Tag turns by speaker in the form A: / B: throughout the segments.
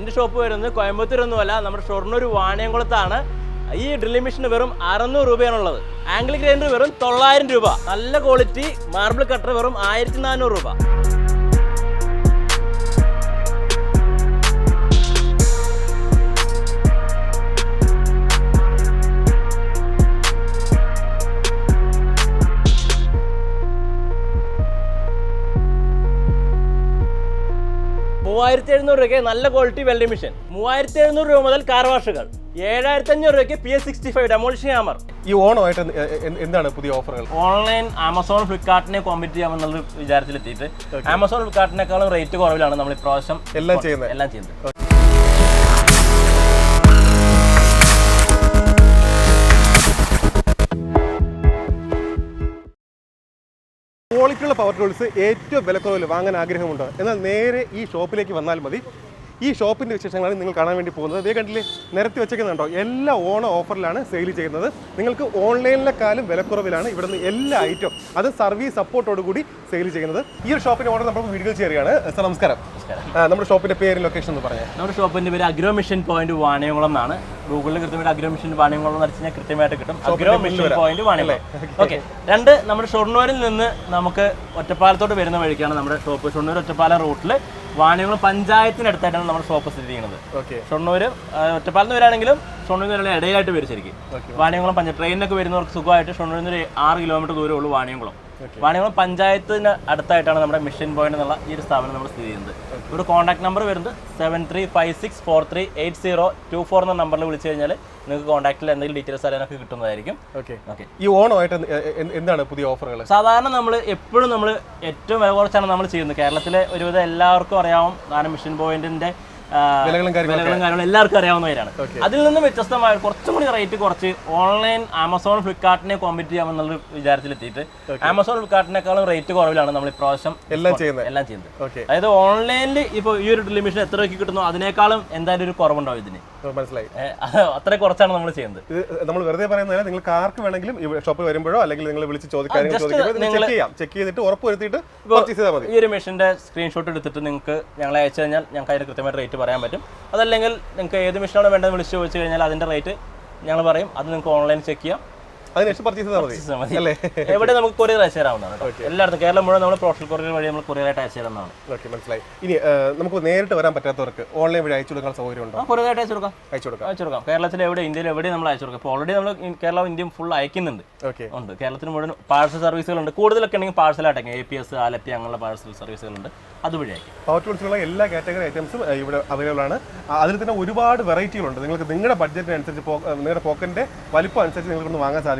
A: എന്റെ ഷോപ്പ് വരുന്നത് കോയമ്പത്തൂരൊന്നുമല്ല നമ്മുടെ ഷൊർണൂർ വാണിയംകുളത്താണ്. ഈ ഡ്രില്ലിംഗ് മെഷീന് വെറും അറുന്നൂറ് രൂപയാണുള്ളത്. ആംഗിൾ ഗ്രൈൻഡർ വെറും തൊള്ളായിരം രൂപ. നല്ല ക്വാളിറ്റി മാർബിൾ കട്ടർ വെറും ആയിരത്തി നാനൂറ് രൂപ. മൂവായിരത്തി എഴുന്നൂറ് രൂപയ്ക്ക് നല്ല ക്വാളിറ്റി വെൽഡിംഗ് മെഷീൻ മൂവായിരത്തി എഴുന്നൂറ് രൂപ മുതൽ കാർ വാഷുകൾ ഏഴായിരത്തി അഞ്ഞൂറ് രൂപയ്ക്ക് P S sixty five demolition hammer
B: ഈ ഓണമായിട്ട് എന്താണ് പുതിയ ഓഫറുകൾ
A: ഓൺലൈൻ ആമസോൺ ഫ്ലിപ്കാർട്ടിനെ കോമ്പറ്റ് ചെയ്യാമെന്നുള്ള വിചാരത്തിലെത്തിയിട്ട് ആമസോൺ ഫ്ലിപ്കാർട്ടിനേക്കാളും റേറ്റ് കുറവിലാണ് നമ്മൾ ഇപ്രാവശ്യം
B: എല്ലാം ചെയ്യുന്നത്.
A: എല്ലാം ചെയ്യുന്നത്.
B: പവർ ടൂൾസ് ഏറ്റവും വിലക്കുറവിൽ വാങ്ങാൻ ആഗ്രഹമുണ്ട്. എന്നാൽ നേരെ ഈ ഷോപ്പിലേക്ക് വന്നാൽ മതി. ഈ ഷോപ്പിന്റെ വിശേഷങ്ങളാണ് നിങ്ങൾ കാണാൻ വേണ്ടി പോകുന്നത്. ഇതേ കണ്ടില്ലേ? നിരത്തി വെച്ചേക്കുന്നുണ്ടോ? എല്ലാ ഓണ ഓഫറിലാണ് സെയിൽ ചെയ്യുന്നത്. നിങ്ങൾക്ക് ഓൺലൈനിലെക്കാളും വിലക്കുറവിലാണ് ഇവിടുന്ന് എല്ലാ ഐറ്റവും അത് സർവീസ് സപ്പോർട്ടോട് കൂടി സെയിൽ ചെയ്യുന്നത്. ഈ ഒരു ഷോപ്പിന്റെ ഓർഡർ നമ്മൾ വീഡിയോ ചെയ്യുകയാണ് സർ നമസ്കാരം. നമ്മുടെ ഷോപ്പിന്റെ പേര് ലൊക്കേഷൻ എന്ന് പറയാം.
A: നമ്മുടെ ഷോപ്പിന്റെ പേര് അഗ്രോ മിഷൻ പോയിന്റ് വാണിയംകുളം എന്നാണ്. ഗൂഗിളിൽ കൃത്യമായിട്ട് അഗ്രോ മിഷൻ വാണിയംകുളം എന്ന് വെച്ചാൽ കൃത്യമായിട്ട് കിട്ടും. Agro machine point Vaniyamkulam. Okay രണ്ട് നമ്മുടെ ഷൊർണൂരിൽ നിന്ന് നമുക്ക് ഒറ്റപ്പാലത്തോട്ട് വരുന്ന വഴിക്കാണ് നമ്മുടെ ഷോപ്പ്. ഷൊർണൂർ ഒറ്റപ്പാലം റൂട്ടിൽ വാണിയംകുളം പഞ്ചായത്തിനടുത്തായിട്ടാണ് നമ്മുടെ ഷോപ്പ് സ്ഥിതി ചെയ്യുന്നത്
B: ഓക്കെ
A: ഷൊർണൂർ ഒറ്റപ്പാലത്ത് വരാണെങ്കിലും ഷൊർണൂരിൽ നിന്ന് ഇടയിലായിട്ട് വരും ശരിക്കും. വാണിയംകുളം പഞ്ചായത്ത് ട്രെയിനൊക്കെ വരുന്നവർക്ക് സുഖമായിട്ട് ഷൊർണൂരിൽ നിന്ന് ഒരു ആറ് കിലോമീറ്റർ ദൂരമുള്ളൂ വാണിയംകുളം. വാണിയംകുളം പഞ്ചായത്തിന് അടുത്തായിട്ടാണ് നമ്മുടെ മിഷൻ പോയിന്റ് എന്നുള്ള ഈ ഒരു സ്ഥാപനം നമ്മൾ സ്ഥിതി ചെയ്യുന്നത്. ഇവിടെ കോൺടാക്ട് നമ്പർ വരുന്നത് seven three five six four three eight zero two four എന്ന നമ്പറിൽ വിളിച്ചു കഴിഞ്ഞാൽ നിങ്ങൾക്ക് കോൺടാക്റ്റിൽ എന്തെങ്കിലും ഡീറ്റെയിൽസ് അറിയാനൊക്കെ കിട്ടുന്നതായിരിക്കും.
B: ഓക്കെ
A: ഓക്കെ
B: ഈ ഓണമായിട്ട് എന്താണ് പുതിയ ഓഫറുകൾ
A: സാധാരണ നമ്മൾ എപ്പോഴും നമ്മൾ ഏറ്റവും വില കുറച്ചാണ് നമ്മൾ ചെയ്യുന്നത്. കേരളത്തിലെ ഒരുവിധം എല്ലാവർക്കും അറിയാവും കാരണം മിഷൻ പോയിന്റിന്റെ
B: വിലകളും കാര്യങ്ങളും
A: എല്ലാവർക്കും അറിയാവുന്ന അറിയാവുന്നവരാണ് അതിൽ നിന്നും വ്യത്യസ്തമായ കുറച്ചും കൂടി റേറ്റ് കുറച്ച് ഓൺലൈൻ ആമസോൺ ഫ്ലിപ്കാർട്ടിനെ കോമ്പറ്റ് ചെയ്യാമെന്നുള്ള വിചാരത്തിലെത്തിയിട്ട് ആമസോൺ ഫ്ലിപ്കാർട്ടിനേക്കാളും റേറ്റ് കുറവിലാണ് നമ്മൾ ഇപ്രാവശ്യം
B: എല്ലാം ചെയ്യുന്നത്.
A: എല്ലാം ചെയ്യുന്നത്. അതായത് ഓൺലൈനിൽ ഇപ്പോൾ ഈ ഒരു ലിമിഷൻ മെഷീൻ എത്ര രൂപയ്ക്ക് കിട്ടുന്നു അതിനേക്കാളും എന്തായാലും ഒരു കുറവുണ്ടാവും ഇതിന്.
B: മനസ്സിലായി.
A: അത്ര കുറച്ചാണ് നമ്മൾ ചെയ്യുന്നത്.
B: നമ്മൾ വെറുതെ പറയുന്നതല്ല നിങ്ങൾ ആർക്ക് വേണമെങ്കിലും ഷോപ്പിൽ വരുമ്പോഴോ അല്ലെങ്കിൽ നിങ്ങൾ വിളിച്ച് ചോദിക്കാൻ ചെക്ക് ചെയ്യാം. ചെക്ക് ചെയ്തിട്ട് ഉറപ്പ് വരുത്തിയിട്ട്
A: ഈ ഒരു മെഷീന്റെ സ്ക്രീൻഷോട്ട് എടുത്തിട്ട് നിങ്ങൾക്ക് ഞങ്ങളെ അയച്ചു കഴിഞ്ഞാൽ ഞങ്ങൾക്ക് അതിന് കൃത്യമായിട്ട് റേറ്റ് പറയാൻ പറ്റും. അതല്ലെങ്കിൽ നിങ്ങൾക്ക് ഏത് മെഷീനാണ് വേണ്ടത് വിളിച്ച് ചോദിച്ചു കഴിഞ്ഞാൽ അതിന്റെ റേറ്റ് ഞങ്ങൾ പറയും. അത് നിങ്ങൾക്ക് ഓൺലൈൻ ചെക്ക് ചെയ്യാം.
B: അതിനുശേഷം പർച്ചേസ് മതി. അല്ലേ?
A: എവിടെ നമുക്ക് കൊറിയർ അയച്ചു തരാവുന്നതാണ്. എല്ലായിടത്തും കേരളം മുഴുവൻ നമ്മൾ പ്രൊഫഷണൽ കൊറിയർ വഴി നമ്മൾ കൊറിയറായിട്ട് അയച്ചു തരുന്നതാണ്.
B: ഓക്കെ മനസ്സിലായി. ഇനി നമുക്ക് നേരിട്ട് വരാൻ പറ്റാത്തവർക്ക് ഓൺലൈൻ വഴി അയച്ചു കൊടുക്കാൻ സൗകര്യം ഉണ്ടോ?
A: കൊറിയറായിട്ട് അയച്ചു കൊടുക്കാം.
B: അയച്ചു കൊടുക്കാം.
A: അയച്ചു കൊടുക്കാം. കേരളത്തിൽ എവിടെ ഇന്ത്യയിൽ എവിടെ നമ്മൾ അയച്ചു കൊടുക്കാം. ഇപ്പോൾ ഓൾറെഡി നമ്മൾ കേരളം ഇന്ത്യയും ഫുൾ അയക്കുന്നുണ്ട്.
B: ഓക്കെ
A: ഉണ്ട്. കേരളത്തിന് മുഴുവൻ പാഴ്സൽ സർവീസുകളുണ്ട് കൂടുതലൊക്കെ ഉണ്ടെങ്കിൽ പാഴ്സലായിട്ട് എ പി എസ് ആലപ്പി അങ്ങനെയുള്ള പാഴ്സൽ സർവീസുകളുണ്ട് അതുവഴി അയക്കും.
B: പവർ ടൂൾസിലുള്ള എല്ലാ കാറ്റഗറി ഐറ്റംസും ഇവിടെ അവൈലബിൾ ആണ്. അതിൽ തന്നെ ഒരുപാട് വെറൈറ്റികളുണ്ട് നിങ്ങൾക്ക് നിങ്ങളുടെ ബഡ്ജറ്റിനനുസരിച്ച് നിങ്ങളുടെ പോക്കറ്റിന്റെ വലിപ്പം അനുസരിച്ച് നിങ്ങൾക്ക് വാങ്ങാൻ സാധിക്കും.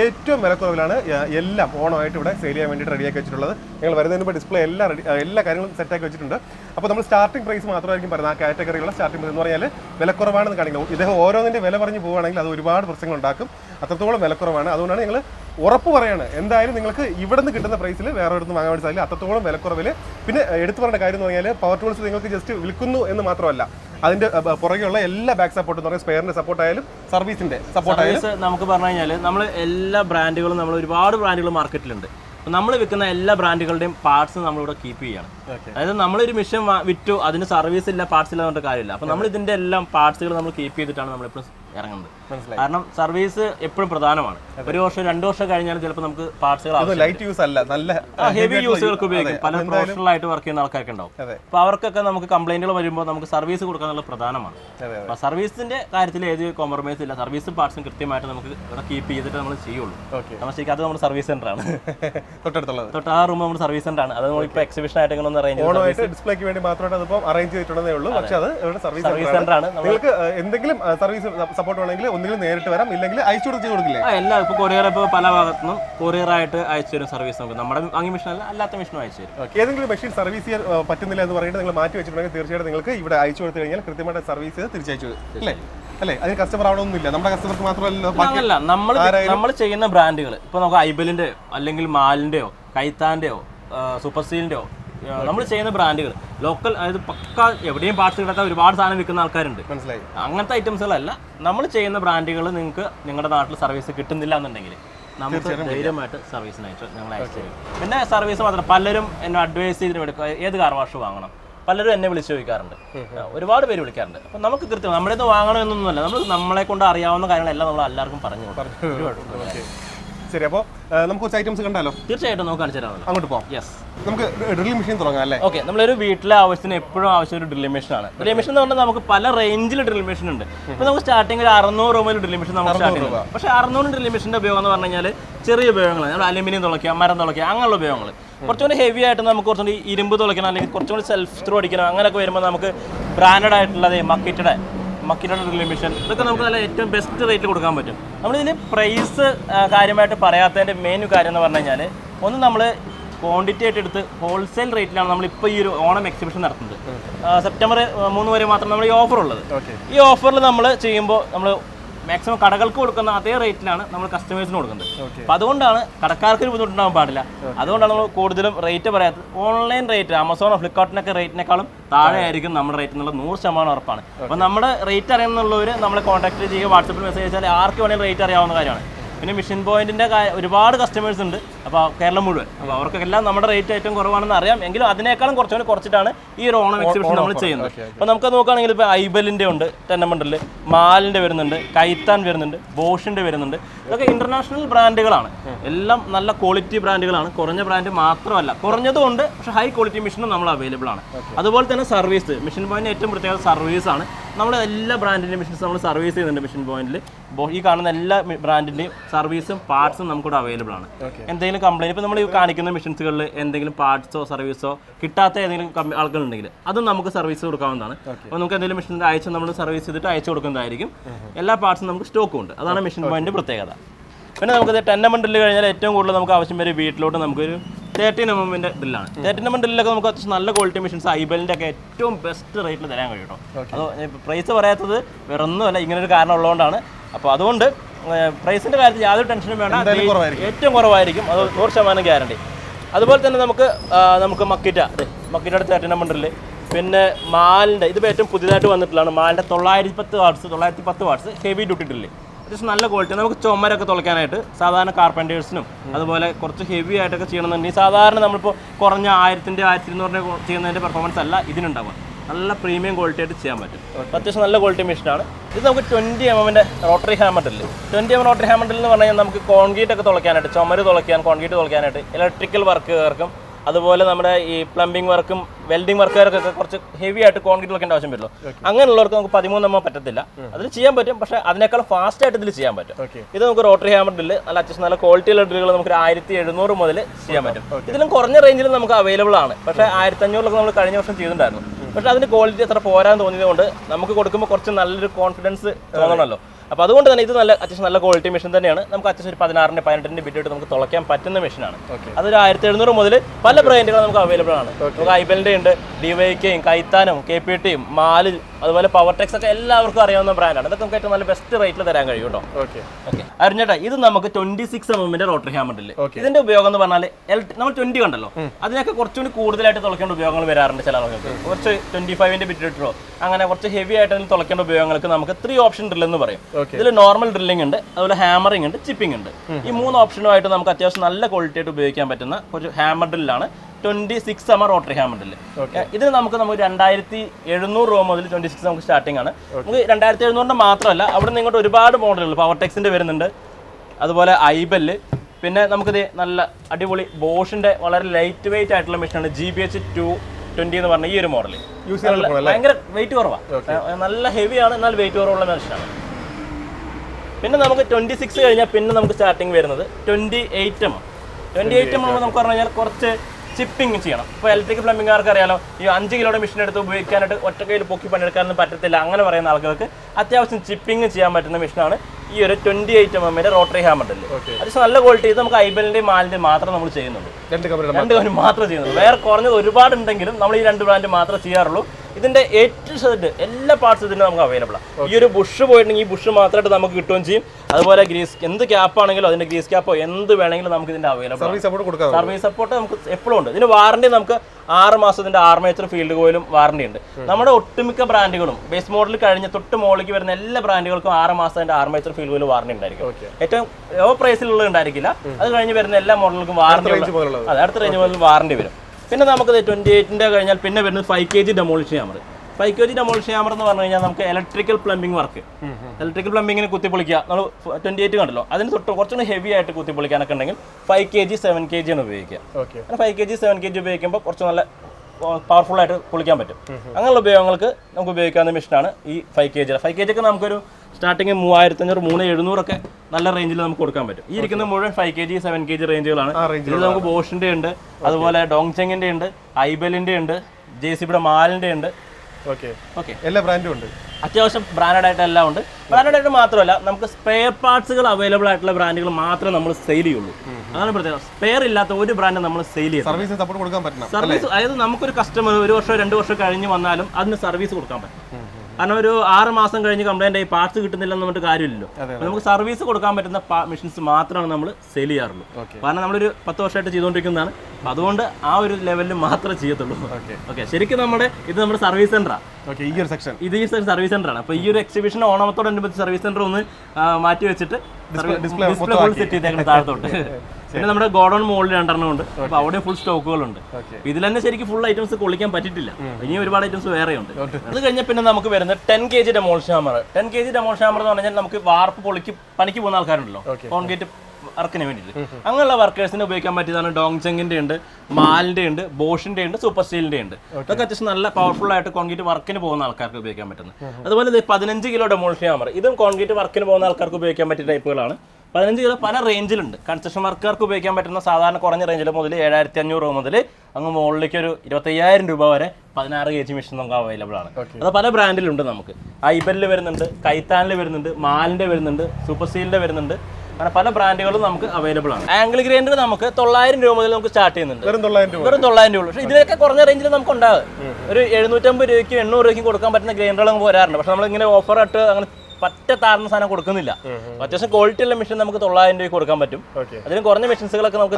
B: ഏറ്റവും വിലക്കുറവിലാണ് എല്ലാം ഓണമായിട്ട് ഇവിടെ സെയിൽ ചെയ്യാൻ വേണ്ടിയിട്ട് റെഡിയാക്കി വെച്ചിട്ടുള്ളത്. നിങ്ങൾ വരുന്നതിന് മുമ്പ് ഡിസ്പ്ലേ എല്ലാം റെഡി എല്ലാ കാര്യങ്ങളും സെറ്റാക്കി വെച്ചിട്ടുണ്ട്. അപ്പോൾ നമ്മൾ സ്റ്റാർട്ടിംഗ് പ്രൈസ് മാത്രമായിരിക്കും പറയുന്നത്. ആ കാറ്റഗറിയുള്ള സ്റ്റാർട്ടിംഗ് പ്രൈസ് എന്ന് പറഞ്ഞാൽ വിലക്കുറവാണെന്ന് കാണിക്കുന്നത് ഇദ്ദേഹം ഓരോന്നിന്റെ വില പറഞ്ഞ് പോവുകയാണെങ്കിൽ അത് ഒരുപാട് പ്രശ്നങ്ങൾ ഉണ്ടാക്കും അത്രത്തോളം വിലക്കുറവാണ്. അതുകൊണ്ടാണ് ഞങ്ങൾ ഉറപ്പ് പറയാണ്. എന്തായാലും നിങ്ങൾക്ക് ഇവിടെ നിന്ന് കിട്ടുന്ന പ്രൈസിൽ വേറെ ഒരിടത്ത് വാങ്ങാൻ വേണ്ടി സാധിക്കില്ല. അത്രത്തോളം വിലക്കുറവിൽ പിന്നെ എടുത്തു പറയേണ്ട കാര്യം എന്ന് പറഞ്ഞാൽ പവർ ടൂൾസ് നിങ്ങൾക്ക് ജസ്റ്റ് വിൽക്കുന്നു എന്ന് മാത്രമല്ല. അതിന്റെ പുറകെയുള്ള എല്ലാ ബാക്ക് സപ്പോർട്ടും എന്ന് പറയുന്നത് സ്പെയറിന്റെ സപ്പോർട്ട് ആയാലും സർവീസിന്റെ സപ്പോർട്ട് ആയാലും
A: നമുക്ക് പറഞ്ഞു കഴിഞ്ഞാൽ നമ്മൾ എല്ലാ ബ്രാൻഡുകളും നമ്മൾ ഒരുപാട് ബ്രാൻഡുകൾ മാർക്കറ്റിലുണ്ട് നമ്മൾ വിൽക്കുന്ന എല്ലാ ബ്രാൻഡുകളുടെയും പാർട്സ് നമ്മളിവിടെ കീപ്പ് ചെയ്യണം. അതായത് നമ്മളൊരു മിഷൻ വിറ്റു അതിന് സർവീസ് ഇല്ല പാർട്സ് ഇല്ല എന്നുള്ള കാര്യമില്ല. അപ്പോൾ നമ്മൾ ഇതിന്റെ എല്ലാം പാർട്സുകൾ നമ്മൾ കീപ്പ് ചെയ്തിട്ടാണ് നമ്മൾ എപ്പോഴും ഇറങ്ങുന്നത്. കാരണം സർവീസ് എപ്പോഴും പ്രധാനമാണ്. ഒരു വർഷം രണ്ടു വർഷം കഴിഞ്ഞാൽ ചിലപ്പോൾ നമുക്ക് പാർട്സുകൾ
B: ലൈറ്റ് യൂസ് അല്ല നല്ല
A: ഹെവി യൂസുകൾക്ക് ഉപയോഗിക്കും. പല പ്രൊഫഷണൽ ആയിട്ട് വർക്ക് ചെയ്യുന്ന ആൾക്കാർക്ക് ഉണ്ടാവും. അപ്പൊ അവർക്കൊക്കെ നമുക്ക് കംപ്ലൈന്റുകൾ വരുമ്പോൾ നമുക്ക് സർവീസ് കൊടുക്കുക എന്നുള്ളത് പ്രധാനമാണ് അപ്പൊ സർവീസിന്റെ കാര്യത്തിൽ ഏത് കോംപ്രമൈസ് ഇല്ല. സർവീസും പാർട്സും കൃത്യമായിട്ട് നമുക്ക് ഇവിടെ കീപ്പ് ചെയ്തിട്ട് നമ്മൾ ചെയ്യുള്ളൂ. നമ്മൾ ശരിക്കും അത് നമ്മുടെ സർവീസ് സെന്റർ ആണ്.
B: തൊട്ടടുത്തുള്ളത്.
A: തൊട്ട് ആ റൂം നമ്മുടെ സർവീസ് സെന്റർ ആണ്. അത് നമ്മളിപ്പോ എക്സിബിഷൻ ആയിട്ട് ഇങ്ങനെ ഒന്ന് അറേഞ്ച്
B: ഡിസ്പ്ലേക്ക് വേണ്ടി അതിപ്പം അറേഞ്ച് ചെയ്തിട്ടുള്ളതേ ഉള്ളൂ. പക്ഷേ അത് സർവീസ്
A: സെന്റർ ആണ്.
B: നിങ്ങൾക്ക് എന്തെങ്കിലും സർവീസ് സപ്പോർട്ട് വേണമെങ്കിൽ ഒന്നുകിൽ നേരിട്ട് വരാം. ഇല്ലെങ്കിൽ അയച്ചു കൊടുത്ത് കൊടുക്കില്ലേ?
A: ആ എല്ലാം ഇപ്പോൾ കൊറിയർ ഇപ്പോൾ പല ഭാഗത്തുനിന്നും കൊറിയർ ആയിട്ട് അയച്ചു തരും സർവീസ് നമുക്ക് നമ്മുടെ വാങ്ങിയ മെഷീൻ അല്ല അല്ലാത്ത മെഷീനും അയച്ചു തരും.
B: ഓക്കെ. ഏതെങ്കിലും മെഷീൻ സർവീസ് ചെയ്യാൻ ഏഹ്, പറ്റുന്നില്ല എന്ന് പറഞ്ഞിട്ട് നിങ്ങൾ മാറ്റി വെച്ചിട്ടുണ്ടെങ്കിൽ തീർച്ചയായിട്ടും നിങ്ങൾക്ക് ഇവിടെ അയച്ചു കൊടുത്തു കഴിഞ്ഞാൽ കൃത്യമായിട്ട് സർവീസ് ചെയ്ത് തിരിച്ചയച്ചു തരും. അല്ലേ? അല്ലേ? അതിന് കസ്റ്റമർ ആവണമെന്നില്ല നമ്മുടെ കസ്റ്റമർക്ക് മാത്രമല്ലല്ലോ ബാക്കി
A: അങ്ങനല്ല നമ്മൾ നമ്മൾ ചെയ്യുന്ന ബ്രാൻഡുകൾ ഇപ്പോൾ നമുക്ക് ഐബലിന്റെയോ അല്ലെങ്കിൽ മാലിന്റെയോ കൈത്താന്റെയോ സൂപ്പർ സ്റ്റീലിന്റെയോ നമ്മൾ ചെയ്യുന്ന ബ്രാൻഡുകൾ ലോക്കൽ അതായത് പക്ക എവിടെയും പാർട്സ് കിട്ടാത്ത ഒരുപാട് സാധനം വിൽക്കുന്ന ആൾക്കാരുണ്ട്.
B: മനസ്സിലായി.
A: അങ്ങനത്തെ ഐറ്റംസുകളല്ല നമ്മൾ ചെയ്യുന്ന ബ്രാൻഡുകൾ നിങ്ങൾക്ക് നിങ്ങളുടെ നാട്ടിൽ സർവീസ് കിട്ടുന്നില്ല എന്നുണ്ടെങ്കിൽ നമുക്ക് ധൈര്യമായിട്ട് ഞങ്ങൾ അയച്ചു തരും. പിന്നെ സർവീസ് മാത്രം. പലരും എന്നെ അഡ്വൈസ് ചെയ്തിട്ട് എടുക്കുക ഏത് കാർ വാഷ് വാങ്ങണം? പലരും എന്നെ വിളിച്ചു ചോദിക്കാറുണ്ട്. ഒരുപാട് പേര് വിളിക്കാറുണ്ട്. അപ്പൊ നമുക്ക് കൃത്യം നമ്മുടെ നിന്ന് വാങ്ങണമെന്നൊന്നുമല്ല നമ്മൾ നമ്മളെ കൊണ്ട് അറിയാവുന്ന കാര്യങ്ങളെല്ലാം നമ്മൾ എല്ലാവർക്കും പറഞ്ഞു കൊടുക്കും.
B: ശരി അപ്പോൾ നമുക്ക് കുറച്ച് ഐറ്റംസ് കണ്ടാലോ?
A: തീർച്ചയായിട്ടും നമുക്ക് കാണിച്ചു തരാമല്ലോ.
B: അങ്ങോട്ട് പോകാം
A: യെസ്
B: നമുക്ക് ഡ്രില്ലിംഗ് മെഷീൻ തുടങ്ങാം അല്ലേ?
A: ഓക്കെ നമ്മളൊരു വീട്ടിലെ ആവശ്യത്തിന് എപ്പോഴും ആവശ്യം ഒരു ഡ്രില്ലിംഗ് മെഷീൻ ആണ്. ഡ്രില്ലിംഗ് മെഷീൻ എന്ന് പറഞ്ഞാൽ നമുക്ക് പല റേഞ്ചിൽ ഡ്രില്ലിംഗ് മെഷീൻ ഉണ്ട്. ഇപ്പൊ നമുക്ക് സ്റ്റാർട്ടിംഗ് ഒരു അറുന്നൂറ് രൂപയിൽ ഡ്രില്ലിംഗ് മെഷീൻ നമുക്ക് സ്റ്റാർട്ട് ചെയ്യുന്നത് പക്ഷേ അറുന്നൂറ് ഡ്രില്ലിംഗ് മെഷീന്റെ ഉപയോഗം എന്ന് പറഞ്ഞു കഴിഞ്ഞാൽ ചെറിയ ഉപയോഗങ്ങൾ നമ്മൾ അലുമിനിയം തുളയ്ക്കുക മരം തുളയ്ക്കുക അങ്ങനെയുള്ള ഉപയോഗങ്ങൾ കുറച്ചുകൂടി ഹെവി ആയിട്ട് നമുക്ക് കുറച്ചുകൂടി ഇരുമ്പ് തുളയ്ക്കണം അല്ലെങ്കിൽ കുറച്ചുകൂടി സെൽഫ് ത്രൂ അടിക്കണം അങ്ങനെയൊക്കെ വരുമ്പോൾ നമുക്ക് ബ്രാൻഡഡ് ആയിട്ടുള്ളത് മക്കിറ്റഡ് മക്കിറ്റഡ് ഡ്രില്ലിംഗ് മെഷീൻ ഇതൊക്കെ നമുക്ക് നല്ല ഏറ്റവും ബെസ്റ്റ് റേറ്റിൽ കൊടുക്കാൻ പറ്റും. നമ്മളിതിന് പ്രൈസ് കാര്യമായിട്ട് പറയാത്തതിന്റെ മെയിൻ കാര്യം എന്ന് പറഞ്ഞു കഴിഞ്ഞാൽ ഒന്ന് നമ്മൾ ക്വാണ്ടിറ്റി ആയിട്ട് എടുത്ത് ഹോൾസെയിൽ റേറ്റിലാണ് നമ്മൾ ഇപ്പോൾ ഈ ഒരു ഓണം എക്സിബിഷൻ നടത്തുന്നത്. സെപ്റ്റംബർ മൂന്ന് വരെ മാത്രം നമ്മൾ ഈ ഓഫർ ഉള്ളത്.
B: ഓക്കെ
A: ഈ ഓഫറിൽ നമ്മൾ ചെയ്യുമ്പോൾ നമ്മൾ മാക്സിമം കടകൾക്ക് കൊടുക്കുന്ന അതേ റേറ്റിനാണ് നമ്മൾ കസ്റ്റമേഴ്സിന് കൊടുക്കുന്നത്.
B: അപ്പൊ
A: അപ്പോൾ അതുകൊണ്ടാണ് കടക്കാർക്ക് ബുദ്ധിമുട്ടുണ്ടാകാൻ പാടില്ല. അതുകൊണ്ടാണ് നമ്മൾ കൂടുതലും റേറ്റ് പറയാത്തത്. ഓൺലൈൻ റേറ്റ് ആമസോണോ ഫ്ലിപ്കാർട്ടിനൊക്കെ റേറ്റിനേക്കാളും താഴെ ആയിരിക്കും നമ്മുടെ റേറ്റ് എന്നുള്ള നൂറ് ശതമാനം ഉറപ്പാണ്. അപ്പോൾ നമ്മുടെ റേറ്റ് അറിയുന്നുള്ളവർ നമ്മളെ കോൺടാക്ട് ചെയ്യുക വാട്സപ്പിൽ മെസ്സേജ് അയച്ചാൽ ആർക്ക് വേണമെങ്കിലും റേറ്റ് അറിയാവുന്ന കാര്യമാണ്. പിന്നെ മിഷൻ പോയിന്റിന്റെ ഒരുപാട് കസ്റ്റമേഴ്സ് ഉണ്ട്. അപ്പോൾ കേരളം മുഴുവൻ. അപ്പോൾ അവർക്കെല്ലാം നമ്മുടെ റേറ്റ് ഏറ്റവും കുറവാണെന്ന് അറിയാം. എങ്കിലും അതിനേക്കാളും കുറച്ചുകൂടി കുറച്ചിട്ടാണ് ഈ ഒരു ഓണം എക്സിബിഷൻ നമ്മൾ ചെയ്യുന്നത്. അപ്പോൾ നമുക്ക് നോക്കുകയാണെങ്കിൽ ഇപ്പോൾ ഐബലിന്റെ ഉണ്ട് ടെന്നമണ്ടലിൽ മാലിന്റെ വരുന്നുണ്ട് കൈത്താൻ വരുന്നുണ്ട് ബോഷിന്റെ വരുന്നുണ്ട്. ഇതൊക്കെ ഇന്റർനാഷണൽ ബ്രാൻഡുകളാണ്. എല്ലാം നല്ല ക്വാളിറ്റി ബ്രാൻഡുകളാണ്. കുറഞ്ഞ ബ്രാൻഡ് മാത്രമല്ല. കുറഞ്ഞതും ഉണ്ട് പക്ഷേ ഹൈ ക്വാളിറ്റി മെഷീനും നമ്മൾ അവൈലബിൾ ആണ്. അതുപോലെ തന്നെ സർവീസ് മിഷൻ പോയിന്റ് ഏറ്റവും പ്രത്യേക സർവീസ് ആണ്. നമ്മൾ എല്ലാ ബ്രാൻഡിന്റെയും മെഷീൻസ് നമ്മൾ സർവീസ് ചെയ്യുന്നുണ്ട് മെഷീൻ പോയിന്റിൽ ഈ കാണുന്ന എല്ലാ ബ്രാൻഡിന്റെയും സർവീസും പാർട്സും നമുക്കിവിടെ അവൈലബിൾ ആണ്. എന്തെങ്കിലും കംപ്ലൈന്റ് ഇപ്പോൾ നമ്മൾ ഈ കാണിക്കുന്ന മെഷീൻസുകളിൽ എന്തെങ്കിലും പാർട്സോ സർവീസോ കിട്ടാത്ത ഏതെങ്കിലും ആൾക്കാരുണ്ടെങ്കിൽ അതും നമുക്ക് സർവീസ് കൊടുക്കാവുന്നതാണ്. അപ്പോൾ നമുക്ക് എന്തെങ്കിലും മെഷീൻ അയച്ച് നമ്മൾ സർവീസ് ചെയ്തിട്ട് അയച്ചു കൊടുക്കുന്നതായിരിക്കും. എല്ലാ പാർട്സും നമുക്ക് സ്റ്റോക്കും ഉണ്ട്. അതാണ് മെഷീൻ പോയിന്റ് പ്രത്യേകത. പിന്നെ നമുക്കത് ടെൻ എം ഡ്രില്ല് കഴിഞ്ഞാൽ ഏറ്റവും കൂടുതൽ നമുക്ക് ആവശ്യം വരെ വീട്ടിലോട്ട് നമുക്കൊരു തേർട്ടീൻ എം എമ്മിന്റെ ഡ്രില്ലാണ് തേർട്ടീൻ എം ഡ്രില്ലൊക്കെ നമുക്ക് അത്യാവശ്യം നല്ല ക്വാളിറ്റി മെഷീൻസ് ഐബലിന്റെ ഒക്കെ ഏറ്റവും ബെസ്റ്റ് റേറ്റിൽ തരാൻ കഴിയും കേട്ടോ അത് പ്രൈസ് പറയാത്തത് വേറെ ഒന്നുമല്ല ഇങ്ങനെ ഒരു കാരണം ഉള്ളതുകൊണ്ടാണ്. അപ്പോൾ അതുകൊണ്ട് പ്രൈസിന്റെ കാര്യത്തിൽ യാതൊരു ടെൻഷനും വേണ്ട. ഏറ്റവും കുറവായിരിക്കും. അത് നൂറ് ശതമാനം ഗ്യാരണ്ടി അതുപോലെ തന്നെ നമുക്ക് നമുക്ക് മക്കിറ്റ. അതെ മക്കിറ്റയുടെ തേർട്ടീൻ എം ഡ്രില്ല് പിന്നെ മാലിന്റെ ഇതിപ്പോൾ ഏറ്റവും പുതിയതായിട്ട് വന്നിട്ടുള്ളതാണ് മാലിന്റെ തൊള്ളായിരത്തി പത്ത് വാട്ട്സ് തൊള്ളായിരത്തി പത്ത് വാട്ട്സ് ഹെവി ഡ്യൂട്ടി ഡ്രില്ല് അത്യാവശ്യം നല്ല ക്വാളിറ്റി നമുക്ക് ചുമരൊക്കെ തുളയ്ക്കാനായിട്ട് സാധാരണ കാർപ്പന്റേഴ്സിനും അതുപോലെ കുറച്ച് ഹെവി ആയിട്ടൊക്കെ ചെയ്യണമെന്നുണ്ടെങ്കിൽ സാധാരണ നമ്മളിപ്പോൾ കുറഞ്ഞ ആയിരത്തിന്റെ ആയിരത്തി ഇരുന്നൂറിന്റെ ചെയ്യുന്നതിന്റെ പെർഫോമൻസ് അല്ല ഇതിനുണ്ടാവുക. നല്ല പ്രീമിയം ക്വാളിറ്റി ആയിട്ട് ചെയ്യാൻ പറ്റും. അത്യാവശ്യം നല്ല ക്വാളിറ്റി മെഷീനാണ് ഇത് നമുക്ക് ട്വന്റി എം എമ്മിന്റെ റോട്ടറി ഹാമറിൽ ട്വന്റി എം റോട്ടറി ഹാമറിൽ എന്ന് പറഞ്ഞാൽ നമുക്ക് കോൺക്രീറ്റ് ഒക്കെ തുളയ്ക്കാനായിട്ട് ചുമര് തുളയ്ക്കാൻ കോൺക്രീറ്റ് തുളയ്ക്കാനായിട്ട് ഇലക്ട്രിക്കൽ വർക്കുകാർക്കും അതുപോലെ നമ്മുടെ ഈ പ്ലംബിംഗ് വർക്കും വെൽഡിംഗ് വർക്കുകാർക്കൊക്കെ കുറച്ച് ഹെവി ആയിട്ട് കോൺക്രീറ്റ് വെക്കേണ്ട ആവശ്യം വരുള്ളൂ അങ്ങനെയുള്ളവർക്ക് നമുക്ക് പതിമൂന്ന് എമ്മ പറ്റത്തില്ല. അതിൽ ചെയ്യാൻ പറ്റും പക്ഷേ അതിനേക്കാൾ ഫാസ്റ്റ് ആയിട്ട് ഇതിൽ ചെയ്യാൻ പറ്റും. ഇത് നമുക്ക് റോട്ടറി ഹാമർ ഡ്രില്ല് നല്ല അത്യാവശ്യം നല്ല ക്വാളിറ്റിയുള്ള ഡ്രില്ലുകൾ നമുക്ക് ആയിരത്തി എഴുന്നൂറ് മുതൽ ചെയ്യാൻ പറ്റും. ഇതിലും കുറഞ്ഞ റേഞ്ചിൽ നമുക്ക് അവൈലബിൾ ആണ്. പക്ഷേ ആയിരത്തി അഞ്ഞൂറിലൊക്കെ നമ്മൾ കഴിഞ്ഞ വർഷം ചെയ്തിട്ടുണ്ടായിരുന്നു. പക്ഷേ അതിന് ക്വാളിറ്റി അത്ര പോരാൻ തോന്നിയത് കൊണ്ട് നമുക്ക് കൊടുക്കുമ്പോൾ കുറച്ച് നല്ലൊരു കോൺഫിഡൻസ് തോന്നണമല്ലോ. അപ്പോൾ അതുകൊണ്ട് തന്നെ ഇത് നല്ല അത്യാവശ്യം നല്ല ക്വാളിറ്റി മെഷീൻ തന്നെയാണ്. നമുക്ക് അത്യാവശ്യം ഒരു പതിനാറിന്റെ പതിനെട്ടിന്റെ ബിറ്റ് നമുക്ക് തുളയ്ക്കാൻ പറ്റുന്ന മെഷീനാണ്
B: ഓക്കെ
A: അതൊരു ആയിരത്തി എഴുന്നൂറ് മുതൽ പല ബ്രാൻഡുകൾ നമുക്ക് അവൈലബിൾ ആണ്. നമുക്ക് ഐബലിന്റെ ഉണ്ട് ഡിവൈക്കയും കൈത്താനും കെ പി ടിയും മാൽ അതുപോലെ പവർ ടെക്സ് ഒക്കെ എല്ലാവർക്കും അറിയാവുന്ന ബ്രാൻഡാണ് ഇതൊക്കെ നമുക്ക് ഏറ്റവും നല്ല ബെസ്റ്റ് റേറ്റിൽ തരാൻ കഴിയും കേട്ടോ.
B: ഓക്കെ
A: ഓക്കെ അറിഞ്ഞേട്ടാ ഇത് നമുക്ക് ട്വന്റി സിക്സ് എം എമ്മിന്റെ റോട്ടറി ഹാമറിൽ. ഇതിന്റെ ഉപയോഗം എന്ന് പറഞ്ഞാൽ നമ്മൾ ട്വന്റി കണ്ടല്ലോ. അതിനൊക്കെ കുറച്ചുകൂടി കൂടുതലായിട്ട് തുളയ്ക്കേണ്ട ഉപയോഗങ്ങൾ വരാറുണ്ട് ചില ആളുകൾക്ക്. കുറച്ച് ട്വന്റി ഫൈവിന്റെ ബിറ്റിട്ടോ അങ്ങനെ കുറച്ച് ഹെവി ആയിട്ട് തുളയ്ക്കേണ്ട ഉപയോഗങ്ങൾക്ക് നമുക്ക് ത്രീ ഓപ്ഷൻ ഡ്രിൽ എന്ന് പറയും. ഇതിൽ നോർമൽ ഡ്രില്ലിംഗ് ഉണ്ട് അതുപോലെ ഹാമറിംഗ് ഉണ്ട് ചിപ്പിംഗ് ഉണ്ട്. ഈ മൂന്ന് ഓപ്ഷനുമായിട്ട് നമുക്ക് അത്യാവശ്യം നല്ല ക്വാളിറ്റി ആയിട്ട് ഉപയോഗിക്കാൻ പറ്റുന്ന ഒരു hammer ഡ്രില്ലാണ് twenty six M rotary hammer drill ഇതിന് നമുക്ക് നമുക്ക് രണ്ടായിരത്തി എഴുന്നൂറ് രൂപ മുതൽ ട്വന്റി സിക്സ് നമുക്ക് സ്റ്റാർട്ടിംഗ് ആണ്. നമുക്ക് രണ്ടായിരത്തി എഴുന്നൂറ് മാത്രമല്ല അവിടെ നിന്ന് ഇങ്ങോട്ട് ഒരുപാട് മോഡലുകൾ പവർ ടെക്സിന്റെ വരുന്നുണ്ട്. അതുപോലെ ഐബൽ പിന്നെ നമുക്കിത് നല്ല അടിപൊളി ബോഷിന്റെ വളരെ ലൈറ്റ് വെയിറ്റ് ആയിട്ടുള്ള മെഷീനാണ് G B H two twenty എന്ന് പറഞ്ഞ ഈ ഒരു മോഡൽ ഭയങ്കര വെയിറ്റ് കുറവാണ് നല്ല ഹെവിയാണ് എന്നാൽ വെയിറ്റ് കുറവുള്ള മെഷീനാണ് പിന്നെ നമുക്ക് ട്വന്റി സിക്സ് കഴിഞ്ഞാൽ പിന്നെ നമുക്ക് സ്റ്റാർട്ടിങ് വരുന്നത് twenty eight M twenty eight M നമുക്ക് പറഞ്ഞു കഴിഞ്ഞാൽ കുറച്ച് ചിപ്പിംഗ് ചെയ്യണം. ഇപ്പോൾ ഇലക്ട്രിക് പ്ലംബിംഗുകാർക്ക് അറിയാലോ ഈ അഞ്ച് കിലോയുടെ മെഷീൻ എടുത്ത് ഉപയോഗിക്കാനായിട്ട് ഒറ്റ കയ്യിൽ പൊക്കി പണിയെടുക്കാനൊന്നും പറ്റത്തില്ല. അങ്ങനെ പറയുന്ന ആളുകൾക്ക് അത്യാവശ്യം ചിപ്പിംഗ് ചെയ്യാൻ പറ്റുന്ന മെഷീനാണ് ഈ ഒരു ട്വന്റി എയ്റ്റ് എം എമ്മിന്റെ റോട്ടറി ഹാമറിൽ
B: Okay.
A: അത്യാവശ്യം നല്ല ക്വാളിറ്റി ഇത് നമുക്ക് ഐബലിന്റെയും മാലിന്റെ മാത്രം നമ്മൾ ചെയ്യുന്നുണ്ട്
B: രണ്ട്
A: കമ്പനി മാത്രമേ ചെയ്യുന്നുള്ളൂ. വേറെ കുറഞ്ഞത് ഒരുപാട് ഉണ്ടെങ്കിലും നമ്മൾ ഈ രണ്ട് ബ്രാൻഡ് മാത്രമേ ചെയ്യാറുള്ളൂ. ഇതിന്റെ ഏറ്റവും ഷർട്ട് എല്ലാ പാർട്സും ഇതിന് നമുക്ക് അവൈലബിൾ ആണ് ഈ ഒരു ബുഷ് പോയിട്ടുണ്ടെങ്കിൽ ഈ ബുഷ് മാത്രമായിട്ട് നമുക്ക് കിട്ടുകയും ചെയ്യും. അതുപോലെ ഗ്രീസ് എന്ത് ക്യാപ്പ് ആണെങ്കിലും അതിന്റെ ഗ്രീസ് ക്യാപ്പോ എന്ത് വേണമെങ്കിലും നമുക്ക് ഇതിന്റെ അവൈലബിൾ
B: സർവീസ് സപ്പോർട്ട് കൊടുക്കാം
A: സർവീസ് സപ്പോർട്ട് നമുക്ക് എപ്പോഴും ഉണ്ട്. ഇതിന് വാറണ്ടി നമുക്ക് ആറ് മാസത്തിന്റെ ആർമേച്ചർ ഫീൽഡ് കോയിലും വാറണ്ടി ഉണ്ട്. നമ്മുടെ ഒട്ടുമിക്ക ബ്രാൻഡുകളും ബേസ് മോഡൽ കഴിഞ്ഞ തൊട്ട് മോളിലേക്ക് വരുന്ന എല്ലാ ബ്രാൻഡുകൾക്കും ആറ് മാസത്തിന്റെ ആർമേച്ചർ ഫീൽഡ് പോലും വാറണ്ടി ഉണ്ടായിരിക്കും. ഏറ്റവും ലോ പ്രൈസിലുള്ളത് ഉണ്ടായിരിക്കില്ല. അത് കഴിഞ്ഞ് വരുന്ന എല്ലാ മോഡലുകൾക്കും വാറണ്ടി അതെ അടുത്ത റേഞ്ച് മുതൽ വാറണ്ടി വരും. പിന്നെ നമുക്ക് ട്വന്റി എയ്റ്റിന്റെ കഴിഞ്ഞാൽ പിന്നെ വരുന്നത് five K G demolition hammer five K G demolition hammer എന്ന് പറഞ്ഞു കഴിഞ്ഞാൽ നമുക്ക് ഇലക്ട്രിക്കൽ പ്ലംബിംഗ് വർക്ക് ഇലക്ട്രിക്കൽ പ്ലംബിങ്ങിന് കുത്തിപ്പൊളിക്കുക. നമ്മൾ ട്വന്റി എയ്റ്റ് കണ്ടല്ലോ. അതിന് തൊട്ട് കുറച്ചുകൂടി ഹെവി ആയിട്ട് കുത്തിപ്പൊളിക്കാനൊക്കെ ഉണ്ടെങ്കിൽ five K G seven K G ആണ് ഉപയോഗിക്കുക. Five K G seven K G ഉപയോഗിക്കുമ്പോൾ കുറച്ച് നല്ല പവർഫുൾ ആയിട്ട് പൊളിക്കാൻ പറ്റും. അങ്ങനെയുള്ള ഉപയോഗങ്ങൾക്ക് നമുക്ക് ഉപയോഗിക്കാവുന്ന മെഷീനാണ് ഈ five K G five K G ഒക്കെ നമുക്കൊരു സ്റ്റാർട്ടിങ് മൂവായിരത്തി അഞ്ഞൂറ് മൂന്ന് എഴുന്നൂറൊക്കെ നല്ല റേഞ്ചിൽ നമുക്ക് കൊടുക്കാൻ പറ്റും. ഈ ഇരിക്കുന്ന മുഴുവൻ five K G seven K G റേഞ്ചുകളാണ് ഇത് നമുക്ക് ബോഷിന്റെ ഉണ്ട് അതുപോലെ ഡോങ്ചെങ്ങിന്റെ ഉണ്ട് ഐബലിന്റെ ഉണ്ട് ജെ സി ബിയുടെ മാലിന്റെ ഉണ്ട്.
B: ഓക്കെ
A: ഓക്കെ
B: എല്ലാ ബ്രാൻഡും ഉണ്ട്.
A: അത്യാവശ്യം ബ്രാൻഡഡ് ആയിട്ട് എല്ലാം ഉണ്ട്. ബ്രാൻഡഡ് ആയിട്ട് മാത്രമല്ല നമുക്ക് സ്പെയർ പാർട്സുകൾ അവൈലബിൾ ആയിട്ടുള്ള ബ്രാൻഡുകൾ മാത്രമേ നമ്മൾ സെയിൽ ചെയ്യുള്ളൂ. അതാണ് പ്രത്യേകത സ്പെയർ ഇല്ലാത്ത ഒരു ബ്രാൻഡ് നമ്മൾ സെയിൽ ചെയ്യും
B: സർവീസ് സപ്പോർട്ട് കൊടുക്കാൻ പറ്റും
A: സർവീസ് അതായത് നമുക്കൊരു കസ്റ്റമർ ഒരു വർഷം രണ്ട് വർഷം കഴിഞ്ഞ് വന്നാലും അതിന് സർവീസ് കൊടുക്കാൻ പറ്റും. കാരണം ഒരു ആറ് മാസം കഴിഞ്ഞ് കംപ്ലൈന്റ് ആയി പാർട്സ് കിട്ടുന്നില്ലെന്ന് പറഞ്ഞിട്ട് കാര്യമില്ലല്ലോ. നമുക്ക് സർവീസ് കൊടുക്കാൻ പറ്റുന്ന മെഷീൻസ് മാത്രമാണ് നമ്മൾ സെയിൽ ചെയ്യാറുള്ളൂ. കാരണം നമ്മളൊരു പത്ത് വർഷമായിട്ട് ചെയ്തുകൊണ്ടിരിക്കുന്നതാണ്. അതുകൊണ്ട് ആ ഒരു ലെവലിൽ മാത്രമേ ചെയ്യത്തുള്ളൂ.
B: ഓക്കെ
A: ശരിക്കും നമ്മുടെ ഇത് നമ്മുടെ സർവീസ് സെന്ററാണ്
B: ഈ ഒരു സെക്ഷൻ
A: ഇത് ഈ സർവീസ് സെന്റർ ആണ്. അപ്പൊ ഈ ഒരു എക്സിബിഷൻ ഓണമത്തോടനുബന്ധിച്ച് സർവീസ് സെന്റർ ഒന്ന് മാറ്റി വെച്ചിട്ട് ഡിസ്പ്ലേ ഫുൾ സെറ്റ് ചെയ്തേക്കണം താഴത്തോട്ട്. പിന്നെ നമ്മുടെ ഗോഡൗൺ മോളിൽ രണ്ടെണ്ണം ഉണ്ട്. അപ്പൊ അവിടെ ഫുൾ സ്റ്റോക്കുകളുണ്ട് ഇതിൽ തന്നെ ശരിക്കും ഫുൾ ഐറ്റംസ് കൊള്ളിക്കാൻ പറ്റിയിട്ടില്ല. ഇനി ഒരുപാട് ഐറ്റംസ് വേറെയുണ്ട്. അത് കഴിഞ്ഞ പിന്നെ നമുക്ക് വരുന്നത് ten K G demolition hammer ten K G demolition hammer എന്ന് പറഞ്ഞാൽ നമുക്ക് വാർപ്പ് പൊളിക്ക് പണിക്ക് പോകുന്ന ആൾക്കാരുണ്ടല്ലോ. കോൺക്രീറ്റ് വർക്കിന് വേണ്ടിയിട്ട്. അങ്ങനെയുള്ള വർക്കേഴ്സിന് ഉപയോഗിക്കാൻ പറ്റിയതാണ് ഡോങ്ചെങ്ങിന്റെ ഉണ്ട് മാലിന്റെ ഉണ്ട് ബോഷിന്റെ ഉണ്ട് സൂപ്പർ സ്റ്റീലിന്റെ ഉണ്ട്. ഇതൊക്കെ അത്യാവശ്യം നല്ല പവർഫുൾ ആയിട്ട് കോൺക്രീറ്റ് വർക്കിന് പോകുന്ന ആൾക്കാർക്ക് ഉപയോഗിക്കാൻ പറ്റുന്നത്. അതുപോലെ പതിനഞ്ച് കിലോ ഡെമോൾഷൻ ഹാമർ ഇതും കോൺക്രീറ്റ് വർക്കിന് പോകുന്ന ആൾക്കാർക്ക് ഉപയോഗിക്കാൻ പറ്റിയ ടൈപ്പുകളാണ് പതിനഞ്ച് കിലോ പല റേഞ്ചിലുണ്ട് കൺസ്ട്രക്ഷൻ വർക്കർക്ക് ഉപയോഗിക്കാൻ പറ്റുന്ന സാധാരണ കുറഞ്ഞ റേഞ്ചിൽ മുതൽ ഏഴായിരത്തി അഞ്ഞൂറ് രൂപ മുതൽ അങ്ങ് മുകളിലേക്ക് ഒരു ഇരുപത്തയ്യായിരം രൂപ വരെ പതിനാറ് കെ ജി മെഷീൻ നമുക്ക് അവൈലബിൾ ആണ്. അത് പല ബ്രാൻഡിലുണ്ട് നമുക്ക്. ഐബലിൽ വരുന്നുണ്ട് കൈത്താനിൽ വരുന്നുണ്ട് മാലിന്റെ വരുന്നുണ്ട് സൂപ്പർ സീലിന്റെ വരുന്നുണ്ട്. അങ്ങനെ പല ബ്രാൻഡുകളും നമുക്ക് അവൈലബിൾ ആണ്. ആംഗിൾ ഗ്രൈൻഡർ നമുക്ക് തൊള്ളായിരം രൂപ മുതൽ നമുക്ക് സ്റ്റാർട്ട് ചെയ്യുന്നുണ്ട്.
B: വെറും തൊള്ളായിരം രൂപ.
A: വെറും തൊള്ളായിരം രൂപ പക്ഷേ ഇതിനൊക്കെ കുറഞ്ഞ റേഞ്ചിൽ നമുക്ക് ഉണ്ടാകും ഒരു എഴുന്നൂറ്റമ്പത് രൂപയ്ക്കും എണ്ണൂറ് രൂപയ്ക്കും കൊടുക്കാൻ പറ്റുന്ന ഗ്രൈൻഡറുകൾ നമുക്ക് വരാറുണ്ട്. പക്ഷെ നമ്മൾ ഇങ്ങനെ ഓഫർ ആയിട്ട് അങ്ങനെ പറ്റ താഴ്ന്ന സാധനം കൊടുക്കുന്നില്ല. അത്യാവശ്യം ക്വാളിറ്റി ഉള്ള മെഷീൻ നമുക്ക് തൊള്ളായിരം രൂപ കൊടുക്കാൻ പറ്റും. അതിന് കുറഞ്ഞ മെഷീൻസുകളൊക്കെ നമുക്ക്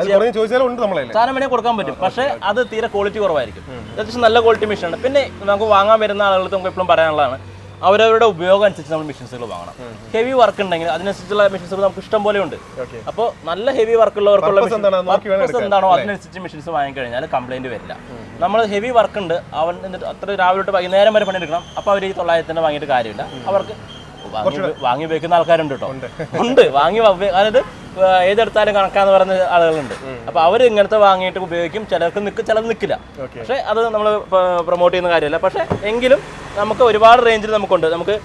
A: സാധനം വേണേ കൊടുക്കാൻ പറ്റും. പക്ഷേ അത് തീരെ ക്വാളിറ്റി കുറവായിരിക്കും. അത്യാവശ്യം നല്ല ക്വാളിറ്റി മെഷീനാണ് പിന്നെ നമുക്ക് വാങ്ങാൻ വരുന്ന ആളുകൾക്ക് നമുക്ക് എപ്പോഴും പറയാനുള്ളതാണ് അവരവരുടെ ഉപയോഗം അനുസരിച്ച് നമ്മൾ മെഷീൻസുകൾ വാങ്ങണം. ഹെവി വർക്ക് ഉണ്ടെങ്കിൽ അതിനനുസരിച്ചുള്ള മെഷീൻസുകൾ നമുക്ക് ഇഷ്ടം പോലെ ഉണ്ട്. അപ്പോൾ നല്ല ഹെവി വർക്ക് ഉള്ളവർക്കുള്ള
B: എന്താണോ
A: അതിനനുസരിച്ച് മെഷീൻസ് വാങ്ങിക്കഴിഞ്ഞാൽ കംപ്ലൈന്റ് വരില്ല. നമ്മൾ ഹെവി വർക്ക് ഉണ്ട്. അവൻ എന്നിട്ട് അത്ര രാവിലെ തൊട്ട് വൈകുന്നേരം വരെ പണിയെടുക്കണം. അപ്പോൾ അവർ ഈ തൊള്ളായിരത്തിന് വാങ്ങിയിട്ട് കാര്യമില്ല. അവർക്ക് വാങ്ങി ഉപ- വാങ്ങി ഉപയോഗിക്കുന്ന ആൾക്കാരുണ്ട് കേട്ടോ ഉണ്ട്. വാങ്ങി അതായത് ഏതെടുത്താലും കണക്കാന്ന് പറയുന്ന ആളുകളുണ്ട്. അപ്പൊ അവർ ഇങ്ങനത്തെ വാങ്ങിയിട്ട് ഉപയോഗിക്കും. ചിലർക്ക് നിൽക്കും ചിലത് നിൽക്കില്ല പക്ഷെ അത് നമ്മൾ പ്രൊമോട്ട് ചെയ്യുന്ന കാര്യമല്ല. പക്ഷെ എങ്കിലും നമുക്ക് ഒരുപാട് റേഞ്ചിൽ നമുക്കുണ്ട്. നമുക്ക്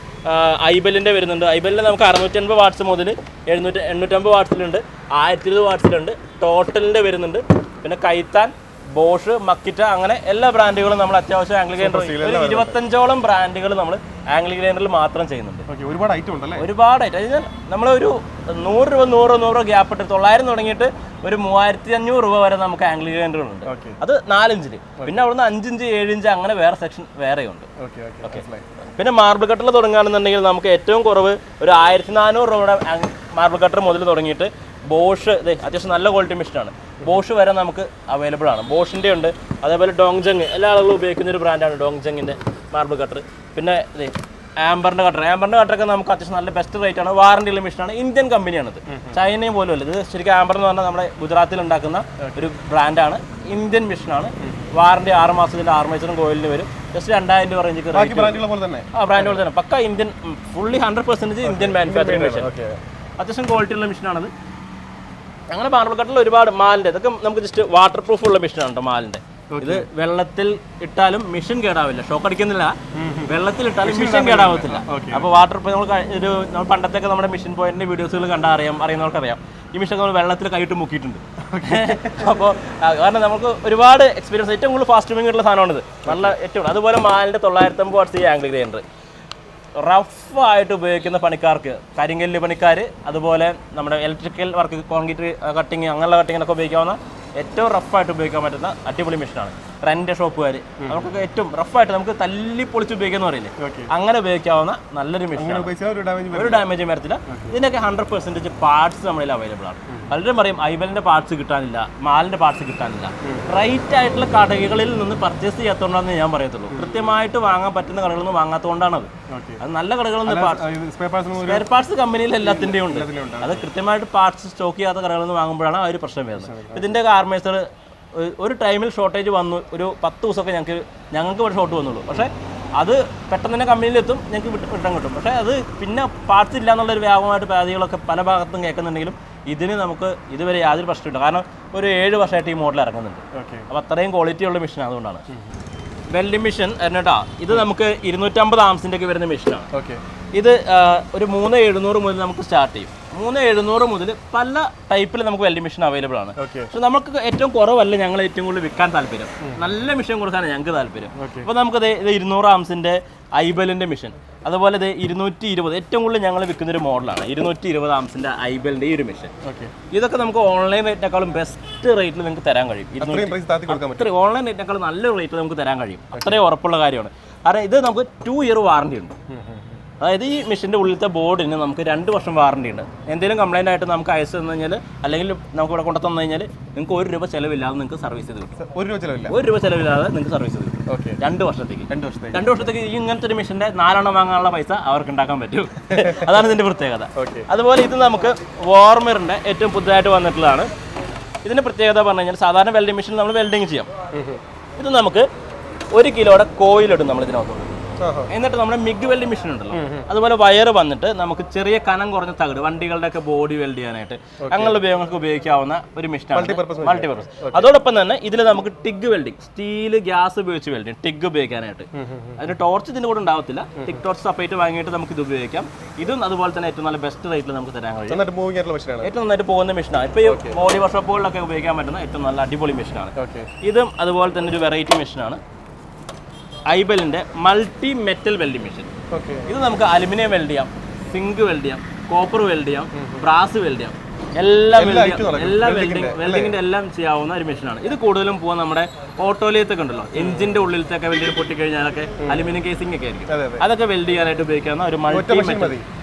A: ഐബലിന്റെ വരുന്നുണ്ട്. ഐബലിൽ നമുക്ക് അറുന്നൂറ്റൻപത് വാട്ട്സ് മുതൽ എഴുന്നൂറ്റി എണ്ണൂറ്റമ്പത് വാട്ട്സിലുണ്ട് ആയിരത്തി ഇരുപത് വാട്ട്സിലുണ്ട് ടോട്ടലിന്റെ വരുന്നുണ്ട്. പിന്നെ കൈത്താൻ ബോഷ് മക്കിറ്റ അങ്ങനെ എല്ലാ ബ്രാൻഡുകളും നമ്മൾ അത്യാവശ്യം ആംഗ്ലി ഗ്രൈൻഡർ ഒരു ഇരുപത്തഞ്ചോളം ബ്രാൻഡുകൾ നമ്മൾ ആംഗ്ലി ഗ്രൈൻഡറിൽ മാത്രം ചെയ്യുന്നുണ്ട്.
B: ഒരുപാട് ഐറ്റം ഉണ്ടല്ലേ?
A: ഐറ്റം അതിന് നമ്മളൊരു നൂറ് രൂപ നൂറ് നൂറ് രൂപ ഗ്യാപ്പ് ഇട്ട് തൊള്ളായിരം തുടങ്ങിയിട്ട് ഒരു മൂവായിരത്തി അഞ്ഞൂറ് രൂപ വരെ നമുക്ക് ആംഗിൾ
B: ഗ്രൈൻഡറുണ്ട്
A: അത് നാലിഞ്ചിൽ പിന്നെ അവിടുന്ന് അഞ്ചിഞ്ച് ഏഴിഞ്ച് അങ്ങനെ വേറെ സെക്ഷൻ വേറെയുണ്ട്.
B: ഓക്കെ ഓക്കെ
A: പിന്നെ മാർബിൾ കട്ടർ തുടങ്ങുകയാണെന്നുണ്ടെങ്കിൽ നമുക്ക് ഏറ്റവും കുറവ് ഒരു ആയിരത്തി നാനൂറ് രൂപയുടെ മാർബിൾ കട്ടർ മുതൽ തുടങ്ങിയിട്ട് ബോഷ് ഇതേ അത്യാവശ്യം നല്ല ക്വാളിറ്റി മെഷീനാണ് ബോഷ് വരെ നമുക്ക് അവൈലബിൾ ആണ്. ബോഷിന്റെ ഉണ്ട്. അതേപോലെ ഡോങ്ജങ് എല്ലാ ആളുകളും ഉപയോഗിക്കുന്ന ഒരു ബ്രാൻഡാണ് ഡോങ്ജങ്ങിന്റെ മാർബിൾ കട്ടർ പിന്നെ ഇതേ ആംബറിന്റെ കട്ടർ ആംബറിന്റെ കട്ടറൊക്കെ നമുക്ക് അത്യാവശ്യം നല്ല ബെസ്റ്റ് റേറ്റ് ആണ്. വാറണ്ടി ഉള്ള മെഷീനാണ് ഇന്ത്യൻ കമ്പനിയാണിത് ചൈനയും പോലും അല്ല. ഇത് ശരിക്കും ആംബർ എന്ന് പറഞ്ഞാൽ നമ്മുടെ ഗുജറാത്തിൽ ഉണ്ടാക്കുന്ന ഒരു ബ്രാൻഡാണ് ഇന്ത്യൻ മെഷീനാണ് വാറണ്ടി ആറ് മാസത്തിന്റെ ആറ് മാസത്തിനും കോയിലിന് വരും. ജസ്റ്റ് രണ്ടായിരം രൂപ റേഞ്ച്
B: ആ ബ്രാൻഡ് പോലെ തന്നെ.
A: പക്ക Indian fully hundred percentage Indian manufacturing machine അത്യാവശ്യം ക്വാളിറ്റി ഉള്ള മെഷീനാണത് അങ്ങനെ മാർബിൾ കട്ടിൽ ഒരുപാട് മാലിന്റെ ഇതൊക്കെ നമുക്ക് ജസ്റ്റ് വാട്ടർ പ്രൂഫ് ഉള്ള മെഷീനാണ് കേട്ടോ മാലിന്റെ ഇത് വെള്ളത്തിൽ ഇട്ടാലും മിഷൻ കേടാവില്ല. ഷോക്ക് അടിക്കുന്നില്ല. വെള്ളത്തിൽ ഇട്ടാലും മിഷൻ കേടാവത്തില്ല. അപ്പൊ വാട്ടർ നമ്മൾ ഒരു നമ്മൾ പണ്ടത്തൊക്കെ നമ്മുടെ മിഷൻ പോയിന്റിന്റെ വീഡിയോസുകൾ കണ്ടാൽ അറിയാം അറിയുന്നവർക്ക് അറിയാം ഈ മെഷീൻ നമ്മൾ വെള്ളത്തിൽ കൈയിട്ട് മുക്കിയിട്ടുണ്ട്. അപ്പോൾ കാരണം നമുക്ക് ഒരുപാട് എക്സ്പീരിയൻസ് ഏറ്റവും കൂടുതൽ ഫാസ്റ്റ് മൂവിംഗ് ഉള്ള സാധനമാണിത് നല്ല ഏറ്റവും അതുപോലെ മാലിന്റെ തൊള്ളായിരത്തമ്പത് വാട്ട്സ് ഈ ആംഗിൾ ഗ്രൈൻഡർ. റഫായിട്ട് ഉപയോഗിക്കുന്ന പണിക്കാർക്ക് കരിങ്കല്ല് പണിക്കാർ അതുപോലെ നമ്മുടെ ഇലക്ട്രിക്കൽ വർക്ക് കോൺക്രീറ്റ് കട്ടിങ് അങ്ങനെയുള്ള കട്ടിങ്ങിനൊക്കെ ഉപയോഗിക്കാവുന്ന ഏറ്റവും റഫായിട്ട് ഉപയോഗിക്കാൻ പറ്റുന്ന അടിപൊളി മെഷീനാണ് റെന്റ് ഷോപ്പുകാർ അവർക്കൊക്കെ ഏറ്റവും റഫായിട്ട് നമുക്ക് തല്ലി പൊളിച്ച് ഉപയോഗിക്കാന്ന് പറയില്ലേ? അങ്ങനെ ഉപയോഗിക്കാവുന്ന നല്ലൊരു
B: മെഷീൻ ഒരു ഡാമേജ്
A: വരത്തില്ല. ഇതിനൊക്കെ ഹൺഡ്രഡ് പെർസെന്റേജ് പാർട്സ് നമ്മളിൽ അവൈലബിൾ ആണ്. പലരും പറയും ഐബലിന്റെ പാർട്സ് കിട്ടാനില്ല മാലിന്റെ പാർട്സ് കിട്ടാനില്ല. റൈറ്റ് ആയിട്ടുള്ള കടകളിൽ നിന്ന് പർച്ചേസ് ചെയ്യാത്തതുകൊണ്ടാണെന്ന് ഞാൻ പറയത്തുള്ളൂ. കൃത്യമായിട്ട് വാങ്ങാൻ പറ്റുന്ന കടകളിൽ നിന്ന് വാങ്ങാത്തതുകൊണ്ടാണത്
B: ഓക്കെ
A: അത് നല്ല കടകളിൽ നിന്ന്
B: സ്പെയർ പാർട്സ്
A: കമ്പനിയിൽ എല്ലാത്തിന്റെയും ഉണ്ട്. അത് കൃത്യമായിട്ട് പാർട്സ് സ്റ്റോക്ക് ചെയ്യാത്ത കടകളിൽ നിന്ന് വാങ്ങുമ്പോഴാണ് ആ ഒരു പ്രശ്നം വരുന്നത്. ഇതിന്റെ ആർമേച്ചർ ഒരു- ടൈമിൽ ഷോർട്ടേജ് വന്നു. ഒരു പത്ത് ദിവസമൊക്കെ ഞങ്ങൾക്ക് ഞങ്ങൾക്ക് ഇവിടെ ഷോർട്ട് വന്നുള്ളൂ. പക്ഷേ അത് പെട്ടെന്ന് തന്നെ കമ്പനിയിലെത്തും ഞങ്ങൾക്ക് വിട്ട് റിട്ടേൺ കിട്ടും. പക്ഷേ അത് പിന്നെ പാർട്സ് ഇല്ല എന്നുള്ളൊരു വ്യാപകമായിട്ട് പരാതികളൊക്കെ പല ഭാഗത്തും കേൾക്കുന്നുണ്ടെങ്കിലും ഇതിന് നമുക്ക് ഇതുവരെ യാതൊരു പ്രശ്നമില്ല. കാരണം ഒരു ഏഴ് വർഷമായിട്ട് ഈ മോഡൽ ഇറങ്ങുന്നുണ്ട്. അപ്പോൾ അത്രയും ക്വാളിറ്റി ഉള്ള മെഷീൻ അതുകൊണ്ടാണ്. വെൽഡിംഗ് മെഷീൻ എന്നിട്ടാ ഇത് നമുക്ക് ഇരുന്നൂറ്റമ്പത് ആംസിന്റെ ഒക്കെ വരുന്ന മെഷീനാണ്.
B: ഓക്കെ.
A: ഇത് ഒരു മൂന്ന് എഴുന്നൂറ് മുതൽ നമുക്ക് സ്റ്റാർട്ട് ചെയ്യും. മൂന്ന് എഴുന്നൂറ് മുതൽ പല ടൈപ്പിൽ നമുക്ക് വെൽഡിംഗ് മെഷീൻ അവൈലബിൾ ആണ്. പക്ഷെ നമുക്ക് ഏറ്റവും കുറവല്ല ഞങ്ങൾ ഏറ്റവും കൂടുതൽ വിൽക്കാൻ താല്പര്യം. നല്ല മെഷീൻ കൊടുക്കാനാണ് ഞങ്ങൾക്ക് താല്പര്യം. അപ്പോൾ നമുക്ക് ഇത് ഇരുന്നൂറ് ആംസിന്റെ ഐബലിന്റെ മെഷീൻ. അതുപോലെ ഇത് ഇരുന്നൂറ്റി ഇരുപത് ഏറ്റവും കൂടുതൽ ഞങ്ങൾ വിൽക്കുന്ന ഒരു മോഡലാണ്. ഇരുന്നൂറ്റി ഇരുപത് ആംസിന്റെ ഐബലിന്റെ ഈ ഒരു മെഷീൻ.
B: ഓക്കെ.
A: ഇതൊക്കെ നമുക്ക് ഓൺലൈൻ റേറ്റിനേക്കാളും ബെസ്റ്റ് റേറ്റിൽ നിങ്ങൾക്ക് തരാൻ കഴിയും.
B: അത്രയും പ്രൈസ് താത്തി കൊടുക്കാൻ പറ്റും.
A: അത്ര ഓൺലൈൻ റേറ്റിനേക്കാളും നല്ല റേറ്റിൽ നമുക്ക് തരാൻ കഴിയും. അത്രയും ഉറപ്പുള്ള കാര്യമാണ്. കാരണം ഇത് നമുക്ക് ടു ഇയർ വാറണ്ടി ഉണ്ട്. അതായത് ഈ മെഷീന്റെ ഉള്ളിലത്തെ ബോർഡിന് നമുക്ക് രണ്ട് വർഷം വാറണ്ടി ഉണ്ട്. എന്തെങ്കിലും കംപ്ലൈന്റ് ആയിട്ട് നമുക്ക് അയച്ചു തന്നു കഴിഞ്ഞാൽ അല്ലെങ്കിൽ നമുക്ക് ഇവിടെ കൊണ്ടു തന്നു കഴിഞ്ഞാൽ നിങ്ങൾക്ക് ഒരു രൂപ ചിലവില്ലാതെ നിങ്ങൾക്ക് സർവീസ് ചെയ്ത് കിട്ടും.
B: ഒരു രൂപ ചിലവില്ല.
A: ഒരു രൂപ ചിലവില്ലാതെ നിങ്ങൾക്ക് സർവീസ് ചെയ്ത് കിട്ടും.
B: ഓക്കെ
A: രണ്ട് വർഷത്തേക്ക്.
B: രണ്ട് വർഷത്തേക്ക്.
A: രണ്ട് വർഷത്തേക്ക് ഈ ഇങ്ങനത്തെ ഒരു മെഷീന്റെ നാലെണ്ണം വാങ്ങാനുള്ള പൈസ അവർക്ക് ഉണ്ടാക്കാൻ പറ്റും. അതാണ് ഇതിന്റെ പ്രത്യേകത.
B: ഓക്കെ
A: അതുപോലെ ഇത് നമുക്ക് വാർമറിന്റെ ഏറ്റവും പുതുതായിട്ട് വന്നിട്ടുള്ളതാണ്. ഇതിന്റെ പ്രത്യേകത പറഞ്ഞു കഴിഞ്ഞാൽ സാധാരണ വെൽഡിംഗ് മെഷീൻ നമ്മൾ വെൽഡിങ് ചെയ്യാം. ഇത് നമുക്ക് ഒരു കിലോയുടെ കോയിലിടും നമ്മൾ ഇതിനകത്തോട്ട്. എന്നിട്ട് നമ്മുടെ മിഗ് വെൽഡിംഗ് മെഷീൻ ഉണ്ടല്ലോ. അതുപോലെ വയർ വന്നിട്ട് നമുക്ക് ചെറിയ കനം കുറഞ്ഞ തകിട് വണ്ടികളുടെ ഒക്കെ ബോഡി വെൽഡ് ചെയ്യാനായിട്ട് അങ്ങനെയുള്ള ഉപയോഗങ്ങൾക്ക് ഉപയോഗിക്കാവുന്ന ഒരു മെഷീനാണ് മൾട്ടിപർപ്പസ് അതോടൊപ്പം തന്നെ ഇതിൽ നമുക്ക് ടിഗ് വെൽഡിംഗ് സ്റ്റീൽ ഗ്യാസ് ഉപയോഗിച്ച് വെൽഡിംഗ് ടിഗ് ഉപയോഗിക്കാനായിട്ട്. അതിന് ടോർച്ച് ഇതിന്റെ കൂടെ ഉണ്ടാവത്തില്ല. ടിക് ടോർച്ച് സെപ്പറേറ്റ് വാങ്ങിയിട്ട് നമുക്ക് ഇത് ഉപയോഗിക്കാം. ഇതും അതുപോലെ തന്നെ ഏറ്റവും നല്ല ബെസ്റ്റ് റേറ്റിൽ നമുക്ക് തരാൻ കഴിയും. ഏറ്റവും നന്നായിട്ട് പോകുന്ന മെഷീനാണ് ഇപ്പോൾ ഈ ബോഡി വർഷപ്പുകളിലൊക്കെ ഉപയോഗിക്കാൻ പറ്റുന്ന ഏറ്റവും നല്ല അടിപൊളി മെഷീനാണ്
B: ആണ്.
A: ഇതും അതുപോലെ തന്നെ ഒരു വെറൈറ്റി മെഷീനാണ് ഐബലിന്റെ multi metal welding machine.
B: Okay.
A: ഇത് നമുക്ക് അലുമിനിയം വെൽഡ് ചെയ്യാം സിങ്ക് വെൽഡ് ചെയ്യാം കോപ്പർ വെൽഡ് ചെയ്യാം ബ്രാസ് വെൽഡ് ചെയ്യാം. എല്ലാം. എല്ലാ വെൽഡിംഗ് വെൽഡിങ്ങിന്റെ എല്ലാം ചെയ്യാവുന്ന ഒരു മെഷീനാണ്. ഇത് കൂടുതലും പോകാൻ നമ്മുടെ ഓട്ടോലിയത്തൊക്കെ ഉണ്ടല്ലോ. എഞ്ചിന്റെ ഉള്ളിലത്തൊക്കെ വെൽഡിങ് പൊട്ടിക്കഴിഞ്ഞാലൊക്കെ അലുമിനിയം കേസിംഗ് ഒക്കെ ആയിരിക്കും.
B: അതെ അതെ.
A: അതൊക്കെ വെൽഡ് ചെയ്യാനായിട്ട് ഉപയോഗിക്കാവുന്ന ഒരു മൾട്ടി
B: മെഷീൻ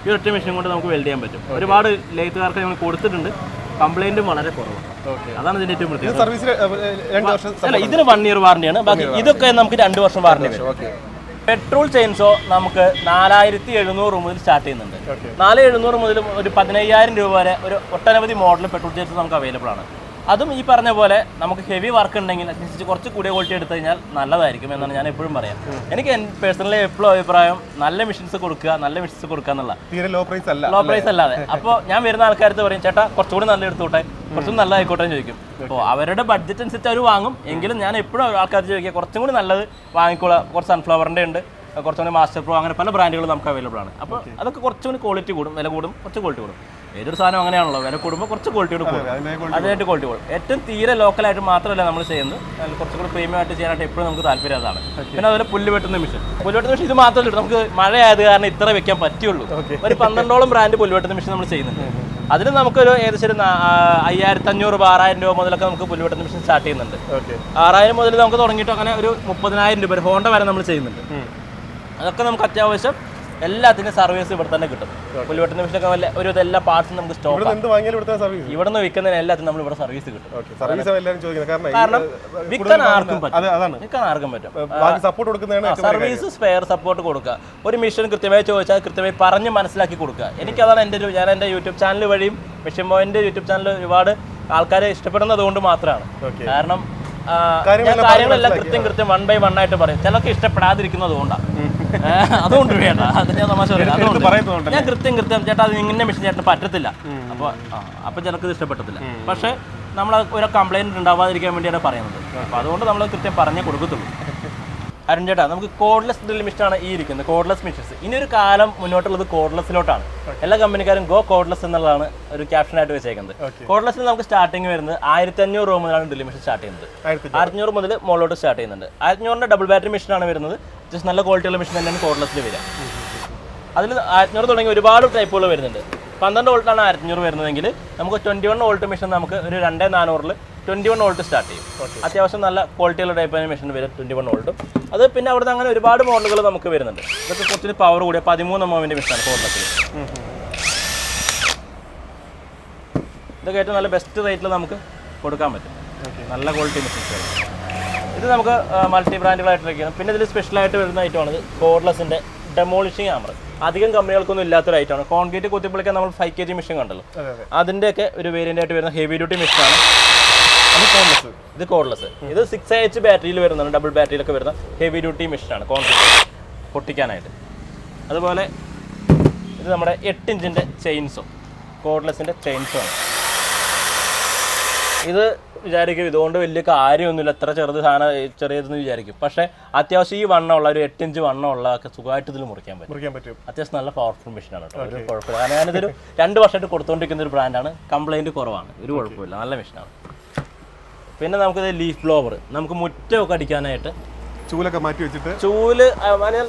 A: ഈ ഒറ്റ മെഷീൻ കൊണ്ട് നമുക്ക് വെൽഡ് ചെയ്യാൻ പറ്റും. ഒരുപാട് ലേത്തുകാർക്ക് നമ്മൾ കൊടുത്തിട്ടുണ്ട്. കംപ്ലൈന്റും വളരെ കുറവാണ്. അതാണ് ഇതിന്റെ ഏറ്റവും പ്രത്യേകത. അല്ല ഇതിന് വൺ ഇയർ വാറണ്ടിയാണ് ബാക്കി ഇതൊക്കെ നമുക്ക് രണ്ട് വർഷം വാറണ്ടി വരും. പെട്രോൾ ചെയിൻസോ നമുക്ക് നാലായിരത്തി എഴുന്നൂറ് മുതൽ സ്റ്റാർട്ട് ചെയ്യുന്നുണ്ട്. നാല് എഴുന്നൂറ് മുതൽ ഒരു പതിനയ്യായിരം രൂപ വരെ ഒരു ഒട്ടനവധി മോഡൽ പെട്രോൾ ചെയിൻസ് നമുക്ക് അവൈലബിൾ ആണ്. അതും ഈ പറഞ്ഞ പോലെ നമുക്ക് ഹെവി വർക്ക് ഉണ്ടെങ്കിൽ അതിനനുസരിച്ച് കുറച്ച് കൂടിയ ക്വാളിറ്റി എടുത്തു കഴിഞ്ഞാൽ നല്ലതായിരിക്കും എന്നാണ് ഞാൻ എപ്പോഴും പറയാം. എനിക്ക് പേഴ്സണലി എപ്പോഴും അഭിപ്രായം നല്ല മെഷീൻസ് കൊടുക്കുക നല്ല മെഷീൻസ് കൊടുക്കുക എന്നുള്ള.
B: തീരെ ലോ പ്രൈസ് അല്ല
A: ലോ പ്രൈസ് അല്ലാതെ. അപ്പോൾ ഞാൻ വരുന്ന ആൾക്കാരത്ത് പറയും ചേട്ടാ കുറച്ചുകൂടി നല്ല എടുത്തോട്ടെ കുറച്ചും നല്ല ആയിക്കോട്ടെ ചോദിക്കും. അപ്പോൾ അവരുടെ ബഡ്ജറ്റ് അനുസരിച്ച് അവർ വാങ്ങും. എങ്കിലും ഞാൻ എപ്പോഴും ആൾക്കാർ ചോദിക്കുക കുറച്ചും കൂടി നല്ലത് വാങ്ങിക്കോളാം. കുറച്ച് സൺഫ്ലവറിന്റെ ഉണ്ട്. കുറച്ചുകൂടി മാസ്റ്റർ പ്രോ അങ്ങനെ പല ബ്രാൻഡുകളും നമുക്ക് അവൈലബിൾ ആണ്. അപ്പോൾ അതൊക്കെ കുറച്ചുകൂടി ക്വാളിറ്റി കൂടും വില കൂടും കുറച്ച് ക്വാളിറ്റി കൂടും. ഏതൊരു സാധനം അങ്ങനെയാണല്ലോ. വില കൂടുമ്പോൾ കുറച്ച് ക്വാളിറ്റി കൂടും. അതിനായിട്ട് ക്വാളിറ്റി കൂടും. ഏറ്റവും തീരെ ലോക്കലായിട്ട് മാത്രമല്ല നമ്മൾ ചെയ്യുന്നത്. അതിൽ കുറച്ചും കൂടി പ്രീമിയം ആയിട്ട് ചെയ്യാനായിട്ട് എപ്പോഴും നമുക്ക് താല്പര്യം അതാണ്. പിന്നെ അതുപോലെ പുല്ല് വെട്ടുന്ന മെഷീൻ പുല്ല് വെട്ടുന്ന മെഷീൻ ഇത് മാത്രമല്ല. നമുക്ക് മഴയായത് കാരണം ഇത്ര വെക്കാൻ പറ്റുള്ളൂ. ഒരു പന്ത്രണ്ടോളം ബ്രാൻഡ് പുല്ല് വെട്ടുന്ന മെഷീൻ നമ്മൾ ചെയ്യുന്നുണ്ട്. അതിൽ നമുക്കൊരു ഏകദേശം ഒരു അയ്യായിരത്തി അഞ്ഞൂറ് രൂപ ആറായിരം രൂപ മുതലൊക്കെ നമുക്ക് പുല്ല് വെട്ടുന്ന മെഷീൻ സ്റ്റാർട്ട് ചെയ്യുന്നുണ്ട്. ആറായിരം മുതൽ നമുക്ക് തുടങ്ങിയിട്ട് അങ്ങനെ ഒരു മുപ്പതിനായിരം രൂപ ഒരു ഹോണ്ട വരെ നമ്മൾ ചെയ്യുന്നുണ്ട്. അതൊക്കെ നമുക്ക് അത്യാവശ്യം എല്ലാത്തിനും സർവീസ് ഇവിടെ തന്നെ കിട്ടും. പുല്ലുവെട്ടുന്ന മെഷീനൊക്കെ വല്ല ഒരു എല്ലാ പാർട്സും നമുക്ക് സ്റ്റോക്ക്
B: ഇവിടെ എന്ത് വാങ്ങിയാലും ഇവിടുത്തെ സർവീസ്
A: ഇവിടെ നിന്ന് വിൽക്കുന്നതിന് എല്ലാത്തിനും നമ്മൾ ഇവിടെ സർവീസ് കിട്ടും.
B: കാരണം
A: വിൽക്കാൻ ആർക്കും പറ്റും. വിൽക്കാൻ ആർക്കും പറ്റും. സർവീസ് സ്പെയർ സപ്പോർട്ട് കൊടുക്കുക. ഒരു മിഷൻ കൃത്യമായി ചോദിച്ചാൽ കൃത്യമായി പറഞ്ഞ് മനസ്സിലാക്കി കൊടുക്കുക. എനിക്കതാണ് എന്റെ ഒരു ഞാൻ എന്റെ യൂട്യൂബ് ചാനൽ വഴിയും മിഷൻ പോയിന്റ് യൂട്യൂബ് ചാനൽ ഒരുപാട് ആൾക്കാരെ ഇഷ്ടപ്പെടുന്നത് കൊണ്ട് മാത്രമാണ്. കാരണം ഞാൻ
B: കാര്യങ്ങളെല്ലാം
A: കൃത്യം കൃത്യം വൺ ബൈ വൺ ആയിട്ട് പറയും. ചിലർക്ക് ഇഷ്ടപ്പെടാതിരിക്കുന്നത് കൊണ്ടാണ് അതുകൊണ്ട് വേണ്ട. അത് ഞാൻ തമാശ പറയാം അതുകൊണ്ട് ഞാൻ കൃത്യം കൃത്യം. ചേട്ടാ അത് ഇങ്ങനെ മെഷീൻ ചേട്ടന് പറ്റത്തില്ല. അപ്പോൾ അപ്പോൾ ചിലക്ക് ഇത് ഇഷ്ടപ്പെട്ടത്തില്ല പക്ഷേ നമ്മൾ ഒരു കംപ്ലൈന്റ് ഉണ്ടാവാതിരിക്കാൻ വേണ്ടിയാണ് പറയുന്നത്. അപ്പോൾ അതുകൊണ്ട് നമ്മൾ കൃത്യം പറഞ്ഞേ കൊടുക്കത്തുള്ളൂ. അരുൺ ചേട്ടാ നമുക്ക് കോഡ്ലെസ് ഡ്രിൽ മെഷീനാണ് ഈ ഇരിക്കുന്നത്. കോഡ്ലെസ് മിഷീൻസ് ഇനി ഒരു കാലം മുന്നോട്ടുള്ളത് കോഡ്ലെസ്സിലോട്ടാണ് എല്ലാ കമ്പനിക്കാരും ഗോ കോഡ്ലെസ് എന്നുള്ളതാണ് ഒരു ക്യാപ്ഷനായിട്ട് വെച്ചേക്കുന്നത്.
B: Okay.
A: കോഡ്ലെസ്സിൽ നമുക്ക് സ്റ്റാർട്ടിംഗ് വരുന്നത് ആയിരത്തി അഞ്ഞൂറ് രൂപ മുതലാണ് ഡ്രിൽ മിഷൻ സ്റ്റാർട്ട് ചെയ്യുന്നത്.
B: ആയിരത്തി
A: അഞ്ഞൂറ് മുതൽ മുകളിലോട്ട് സ്റ്റാർട്ട് ചെയ്യുന്നുണ്ട്. ആയിരത്തഞ്ഞൂറിന്റെ ഡബിൾ ബാറ്ററി മിഷനാണ് വരുന്നത്. ജസ്റ്റ് നല്ല ക്വാളിറ്റിയുള്ള മെഷീൻ തന്നെയാണ് കോർഡ്ലെസ്സിൽ വരിക. അതിൽ ആയിരത്തഞ്ഞൂറ് തുടങ്ങി ഒരുപാട് ടൈപ്പുകൾ വരുന്നുണ്ട്. പന്ത്രണ്ട് വോൾട്ടാണ് ആയിരത്തഞ്ഞൂറ് വരുന്നതെങ്കിൽ നമുക്ക് ട്വന്റി വൺ വോൾട്ട് മെഷീൻ നമുക്ക് ഒരു രണ്ട് നാനൂറിൽ ട്വന്റി വൺ വോൾട്ട് സ്റ്റാർട്ട് ചെയ്യും അത്യാവശ്യം നല്ല ക്വാളിറ്റിയുള്ള ടൈപ്പ് മെഷീൻ വരും ട്വന്റി വൺ വോൾട്ടും അത് പിന്നെ അവിടുന്ന് അങ്ങനെ ഒരുപാട് മോഡലുകൾ നമുക്ക് വരുന്നുണ്ട്. ഇതൊക്കെ കുറച്ച് പവർ കൂടിയ പതിമൂന്ന് മോമിന്റെ മെഷീനാണ് കോർഡ്ലെസ്സിൽ ഇതൊക്കെ ഏറ്റവും നല്ല ബെസ്റ്റ് റേറ്റിൽ നമുക്ക് കൊടുക്കാൻ പറ്റും. നല്ല ക്വാളിറ്റി മെഷീൻസ് ഇത് നമുക്ക് മൾട്ടി ബ്രാൻഡുകളായിട്ടിരിക്കുന്നത് പിന്നെ ഇതിൽ സ്പെഷ്യലായിട്ട് വരുന്ന ഐറ്റമാണ് കോഡ്ലെസിന്റെ ഡെമോളിഷിംഗ് ആമർ അധികം കമ്പനികൾക്കൊന്നും ഇല്ലാത്തൊരു ഐറ്റമാണ് കോൺക്രീറ്റ് കുത്തിപ്പൊളിക്കാൻ നമ്മൾ ഫൈവ് കെ ജി മെഷീൻ കണ്ടല്ലോ.
B: അതെ അതെ.
A: അതിന്റെയൊക്കെ ഒരു വേരിയന്റ് ആയിട്ട് വരുന്ന ഹെവി ഡ്യൂട്ടി മെഷീനാണ് ഇത് കോർലെസ് ഇത് സിക്സ് എച്ച് ബാറ്ററിയിൽ വരുന്നതാണ്. ഡബിൾ ബാറ്ററിയിലൊക്കെ വരുന്ന ഹെവി ഡ്യൂട്ടി മെഷീനാണ് കോൺക്രീറ്റ് പൊട്ടിക്കാനായിട്ട്. അതുപോലെ ഇത് നമ്മുടെ എട്ട് ഇഞ്ചിന്റെ ചെയിൻസും കോഡ്ലെസിന്റെ ചെയിൻസും ആണ്. ഇത് വിചാരിക്കും ഇതുകൊണ്ട് വലിയ കാര്യമൊന്നുമില്ല. എത്ര ചെറുത് സാധനം ചെറിയതെന്ന് വിചാരിക്കും. പക്ഷെ അത്യാവശ്യം ഈ വണ്ണമുള്ള ഒരു എട്ട് ഇഞ്ച് വണ്ണമുള്ള ഒക്കെ സുഖമായിട്ട് ഇതിൽ മുറിക്കാൻ പറ്റും.
B: മുറിക്കാൻ പറ്റും.
A: അത്യാവശ്യം നല്ല പവർഫുൾ മെഷീനാണ് കേട്ടോ. ഒരു കുഴപ്പമില്ല. കാരണം ഞാനിതൊരു രണ്ട് വർഷമായിട്ട് കൊടുത്തുകൊണ്ടിരിക്കുന്ന ഒരു ബ്രാൻഡാണ് കംപ്ലൈന്റ് കുറവാണ്. ഒരു കുഴപ്പമില്ല. നല്ല മെഷീനാണ് പിന്നെ നമുക്കിത് ലീഫ് ബ്ലോവർ നമുക്ക് മുറ്റമൊക്കെ അടിക്കാനായിട്ട്
B: ചൂലൊക്കെ മാറ്റി വെച്ചിട്ട്
A: ചൂൽ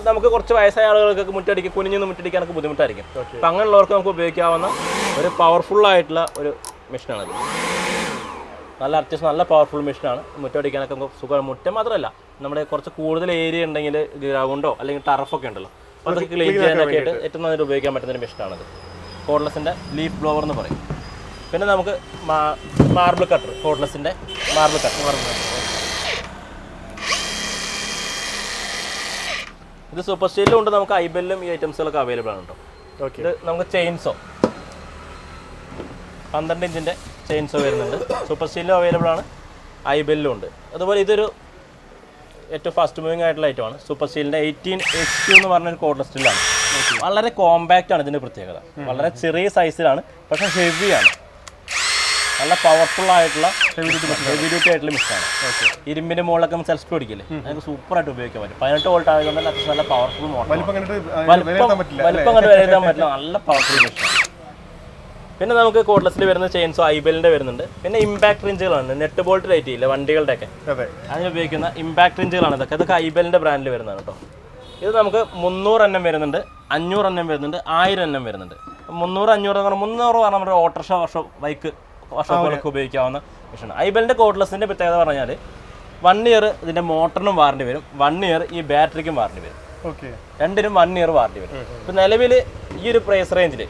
A: നമുക്ക് കുറച്ച് വയസ്സായ ആളുകൾക്കൊക്കെ മുറ്റടിക്കും. കുനിഞ്ഞൊന്ന് മുറ്റടിക്കാനൊക്കെ ബുദ്ധിമുട്ടായിരിക്കും. അപ്പം അങ്ങനെയുള്ളവർക്ക് നമുക്ക് ഉപയോഗിക്കാവുന്ന ഒരു പവർഫുൾ ആയിട്ടുള്ള ഒരു മെഷീനാണിത് നല്ല അത്യാവശ്യം നല്ല പവർഫുൾ മെഷീനാണ് മുറ്റടിക്കാനൊക്കെ നമുക്ക് സുഖമാണ്. മുറ്റം മാത്രമല്ല നമ്മുടെ കുറച്ച് കൂടുതൽ ഏരിയ ഉണ്ടെങ്കിൽ ഗ്രൗണ്ടോ അല്ലെങ്കിൽ ടർഫൊക്കെ ഉണ്ടല്ലോ അതൊക്കെ ക്ലീൻ ചെയ്യാനൊക്കെ ആയിട്ട് ഏറ്റവും നന്നായിട്ട് ഉപയോഗിക്കാൻ പറ്റുന്ന ഒരു മെഷീനാണിത് കോഡ്ലെസിന്റെ ലീഫ് ബ്ലോവർ എന്ന് പറയും. പിന്നെ നമുക്ക് മാർബിൾ കട്ടർ കോഡ്ലെസിന്റെ മാർബിൾ കട്ടർ മാർബിൾ കട്ടർ ഇത് സൂപ്പർ സ്റ്റീലും ഉണ്ട്. നമുക്ക് ഐബെല്ലും ഈ ഐറ്റംസുകളൊക്കെ അവൈലബിൾ ആണ് കേട്ടോ
B: ഓക്കെ
A: ഇത് നമുക്ക് ചെയിൻസോ പന്ത്രണ്ട് ഇഞ്ചിന്റെ ചെയിൻസോ വരുന്നുണ്ട്. സൂപ്പർ സ്റ്റീലും അവൈലബിൾ ആണ്. ഐബെല്ലും ഉണ്ട്. അതുപോലെ ഇതൊരു ഏറ്റവും ഫാസ്റ്റ് മൂവിങ് ആയിട്ടുള്ള ഐറ്റമാണ് സൂപ്പർ സ്റ്റീലിന്റെ എയ്റ്റീൻ എച്ച് ക്യൂ എന്ന് പറഞ്ഞൊരു കോട്ടർ സ്റ്റീലാണ് വളരെ കോമ്പാക്റ്റ് ആണ് ഇതിന്റെ പ്രത്യേകത. വളരെ ചെറിയ സൈസിലാണ് പക്ഷെ ഹെവിയാണ് നല്ല പവർഫുൾ ആയിട്ടുള്ള ഹെവി ഡ്യൂട്ടി ഹെവി ഡ്യൂട്ടി ആയിട്ടുള്ള മിഷനാണ് ഇരുമ്പിന്റെ മുകളിലൊക്കെ നമ്മൾ സെൽഫ് പിടിക്കില്ലേ? നമുക്ക് സൂപ്പറായിട്ട് ഉപയോഗിക്കാൻ പറ്റും. പതിനെട്ട് വോൾട്ട് ആയതുകൊണ്ട് അത്യാവശ്യം നല്ല പവർഫുൾ മോട്ടർ
B: വലിപ്പം കണ്ടിട്ട്
A: വലിപ്പം കണ്ട് വിലയിരുത്താൻ പറ്റില്ല. നല്ല പവർഫുൾ മെഷീനാണ് പിന്നെ നമുക്ക് കോഡ്ലെസ്സിൽ വരുന്ന ചെയിൻസോ ഐബലിന്റെ വരുന്നുണ്ട്. പിന്നെ ഇമ്പാക്ട് റിഞ്ചുകളാണ് നെറ്റ് ബോൾട്ട് റേറ്റ് ഇല്ല? വണ്ടികളുടെ ഒക്കെ
B: അതെ.
A: അതിന് ഉപയോഗിക്കുന്ന ഇമ്പാക്ട് റിഞ്ചുകളാണ് ഇതൊക്കെ. ഇതൊക്കെ ഐബലിന്റെ ബ്രാൻഡിൽ വരുന്നതാണ് കേട്ടോ ഇത് നമുക്ക് മുന്നൂറ് എണ്ണം വരുന്നുണ്ട്. അഞ്ഞൂറ് എണ്ണം വരുന്നുണ്ട്. ആയിരം എണ്ണം വരുന്നുണ്ട്. മുന്നൂറ് അഞ്ഞൂറ് എന്ന് പറഞ്ഞാൽ മുന്നൂറ് പറഞ്ഞാൽ നമ്മുടെ ഓട്ടോറിക്ഷ വർഷം ബൈക്ക് വർഷങ്ങളൊക്കെ ഉപയോഗിക്കാവുന്ന വിഷയമാണ് ഐബലിന്റെ കോഡ്ലെസ്സിന്റെ പ്രത്യേകത പറഞ്ഞാൽ വൺ ഇയർ ഇതിന്റെ മോട്ടറിനും വാറണ്ടി വരും. വൺ ഇയർ ഈ ബാറ്ററിക്കും വാറണ്ടി വരും.
B: ഓക്കെ.
A: രണ്ടിനും വൺ ഇയർ വാറണ്ടി വരും. ഇപ്പം നിലവിൽ ഈ ഒരു പ്രൈസ് റേഞ്ചിൽ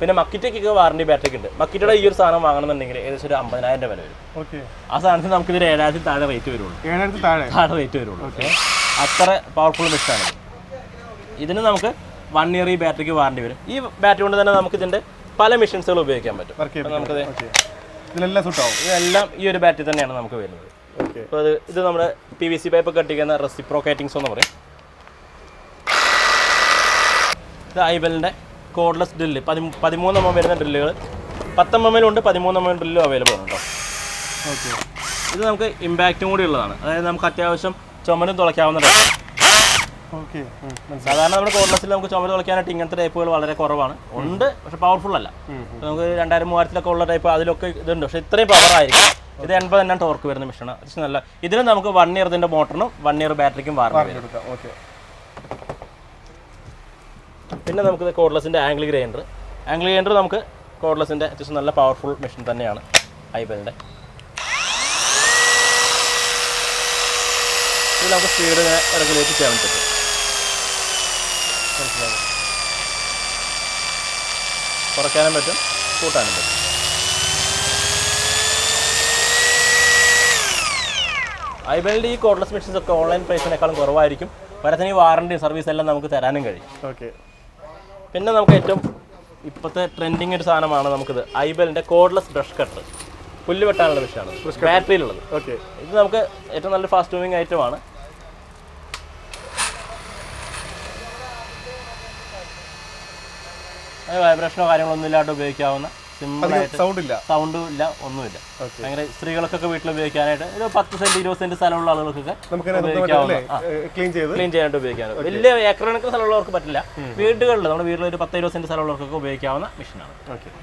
A: പിന്നെ മക്കിറ്റയ്ക്കൊക്കെ വാറണ്ടി ബാറ്ററി ഉണ്ട്. മക്കിറ്റയുടെ ഈ ഒരു സാധനം വാങ്ങണമെന്നുണ്ടെങ്കിൽ ഏകദേശം ഒരു അമ്പതിനായിരം രൂപ വില വരും ആ സാധനത്തിന് നമുക്ക് ഇതൊരു ഏഴായിരത്തി താഴെ റേറ്റ് വരുള്ളൂ.
B: ഏഴായിരത്തി താഴെ?
A: താഴെ റേറ്റ് വരുള്ളൂ. ഓക്കെ അത്ര പവർഫുൾ മെഷീനാണ് ഇതിന് നമുക്ക് വൺ ഇയർ ഈ ബാറ്ററിക്ക് വാറണ്ടി വരും. ഈ ബാറ്ററി കൊണ്ട് തന്നെ നമുക്ക് ഇതിന്റെ പല മെഷീൻസുകൾ ഉപയോഗിക്കാൻ പറ്റും.
B: നമുക്ക് ഇതിലെല്ലാം സുട്ടാവും
A: ഇതെല്ലാം ഈ ഒരു ബാറ്ററി തന്നെയാണ് നമുക്ക് വരുന്നത്. അപ്പോൾ അത് ഇത് നമ്മുടെ പി വി സി പൈപ്പ് കട്ടിക്കുന്ന റെസിപ്രോക്കേറ്റിങ്സ് എന്ന് പറയും. ഇത് ഐബലിന്റെ കോഡ്ലെസ് ഡ്രില്ല് പതി പതിമൂന്ന് എം എം വരുന്ന ഡ്രില്ലുകൾ പത്ത് എം എമ്മിലുണ്ട് പതിമൂന്ന് എം എം ഡ്രില്ലും അവൈലബിൾ ആണ് കേട്ടോ.
B: ഓക്കെ
A: ഇത് നമുക്ക് ഇമ്പാക്റ്റും കൂടി ഉള്ളതാണ്. അതായത് നമുക്ക് അത്യാവശ്യം ചുമരും തുളയ്ക്കാവുന്ന ടൈപ്പ്
B: ഓക്കെ
A: സാധാരണ നമ്മുടെ കോഡ്ലെസ്സിൽ നമുക്ക് ചുമര് തുളയ്ക്കാനായിട്ട് ഇങ്ങനത്തെ ടൈപ്പുകൾ വളരെ കുറവാണ്. ഉണ്ട് പക്ഷെ പവർഫുൾ അല്ല. നമുക്ക് രണ്ടായിരം മൂവായിരത്തിലൊക്കെ ഉള്ള ടൈപ്പ് അതിലൊക്കെ ഇതുണ്ട്. പക്ഷെ ഇത്രയും പവർ ആയിരിക്കും. ഇത് എൺപത് എണ്ണം ടോർക്ക് വരുന്ന മെഷീനാണ് അത്യാവശ്യം നല്ല ഇതിന് നമുക്ക് വൺ ഇയർ ഇതിന്റെ മോട്ടറിനും വൺ ഇയർ ബാറ്ററിക്കും വാറണ്ടി
B: ഓക്കെ
A: പിന്നെ നമുക്ക് കോഡ്ലെസിന്റെ ആംഗിൾ ഗ്രൈൻഡർ ആംഗിൾ ഗ്രൈൻഡർ നമുക്ക് കോഡ്ലെസിന്റെ അത്യാവശ്യം നല്ല പവർഫുൾ മെഷീൻ തന്നെയാണ്. ഐബലിന്റെ ഇത് നമുക്ക് സ്പീഡ് റെഗുലേറ്റ് ചെയ്യാൻ പറ്റും. കുറയ്ക്കാനും പറ്റും കൂട്ടാനും പറ്റും. ഐബലിന്റെ ഈ കോഡ്ലെസ് മെഷീൻസ് ഒക്കെ ഓൺലൈൻ പ്രൈസിനേക്കാളും കുറവായിരിക്കും. വരത്തിന് ഈ വാറണ്ടി സർവീസ് എല്ലാം നമുക്ക് തരാനും കഴിയും.
B: ഓക്കെ
A: പിന്നെ നമുക്ക് ഏറ്റവും ഇപ്പോഴത്തെ ട്രെൻഡിങ് ഒരു സാധനമാണ് നമുക്കിത്. ഐബലിന്റെ കോഡ്ലെസ് ബ്രഷ് കട്ടർ പുല്ല് വെട്ടാനുള്ള മെഷീനാണ് ബാറ്ററിയിലുള്ളത്
B: ഓക്കെ
A: ഇത് നമുക്ക് ഏറ്റവും നല്ല ഫാസ്റ്റ് മൂവിങ് ഐറ്റമാണ് വൈബ്രേഷനോ കാര്യങ്ങളോ ഒന്നും ഇല്ലാണ്ട് ഉപയോഗിക്കാവുന്ന സിമ്പിൾ ആയിട്ട്
B: സൗണ്ട് ഇല്ല.
A: സൗണ്ടും ഇല്ല ഒന്നുമില്ല. ഭയങ്കര സ്ത്രീകൾക്കൊക്കെ വീട്ടിൽ ഉപയോഗിക്കാനായിട്ട് ഒരു പത്ത് സെന്റ് ഇരുപത് സെന്റ് സ്ഥലമുള്ള ആളുകൾക്കൊക്കെ
B: ക്ലീൻ
A: ചെയ്യാനായിട്ട് ഉപയോഗിക്കാൻ വലിയ ഏക്കർ കണക്കിന് സ്ഥലമുള്ളവർക്ക് പറ്റില്ല. വീടുകളിൽ നമ്മുടെ വീട്ടിൽ ഒരു പത്ത് ഇരുപത് സെന്റ് സ്ഥലമുള്ളവർക്കൊക്കെ ഉപയോഗിക്കാവുന്ന മെഷീനാണ്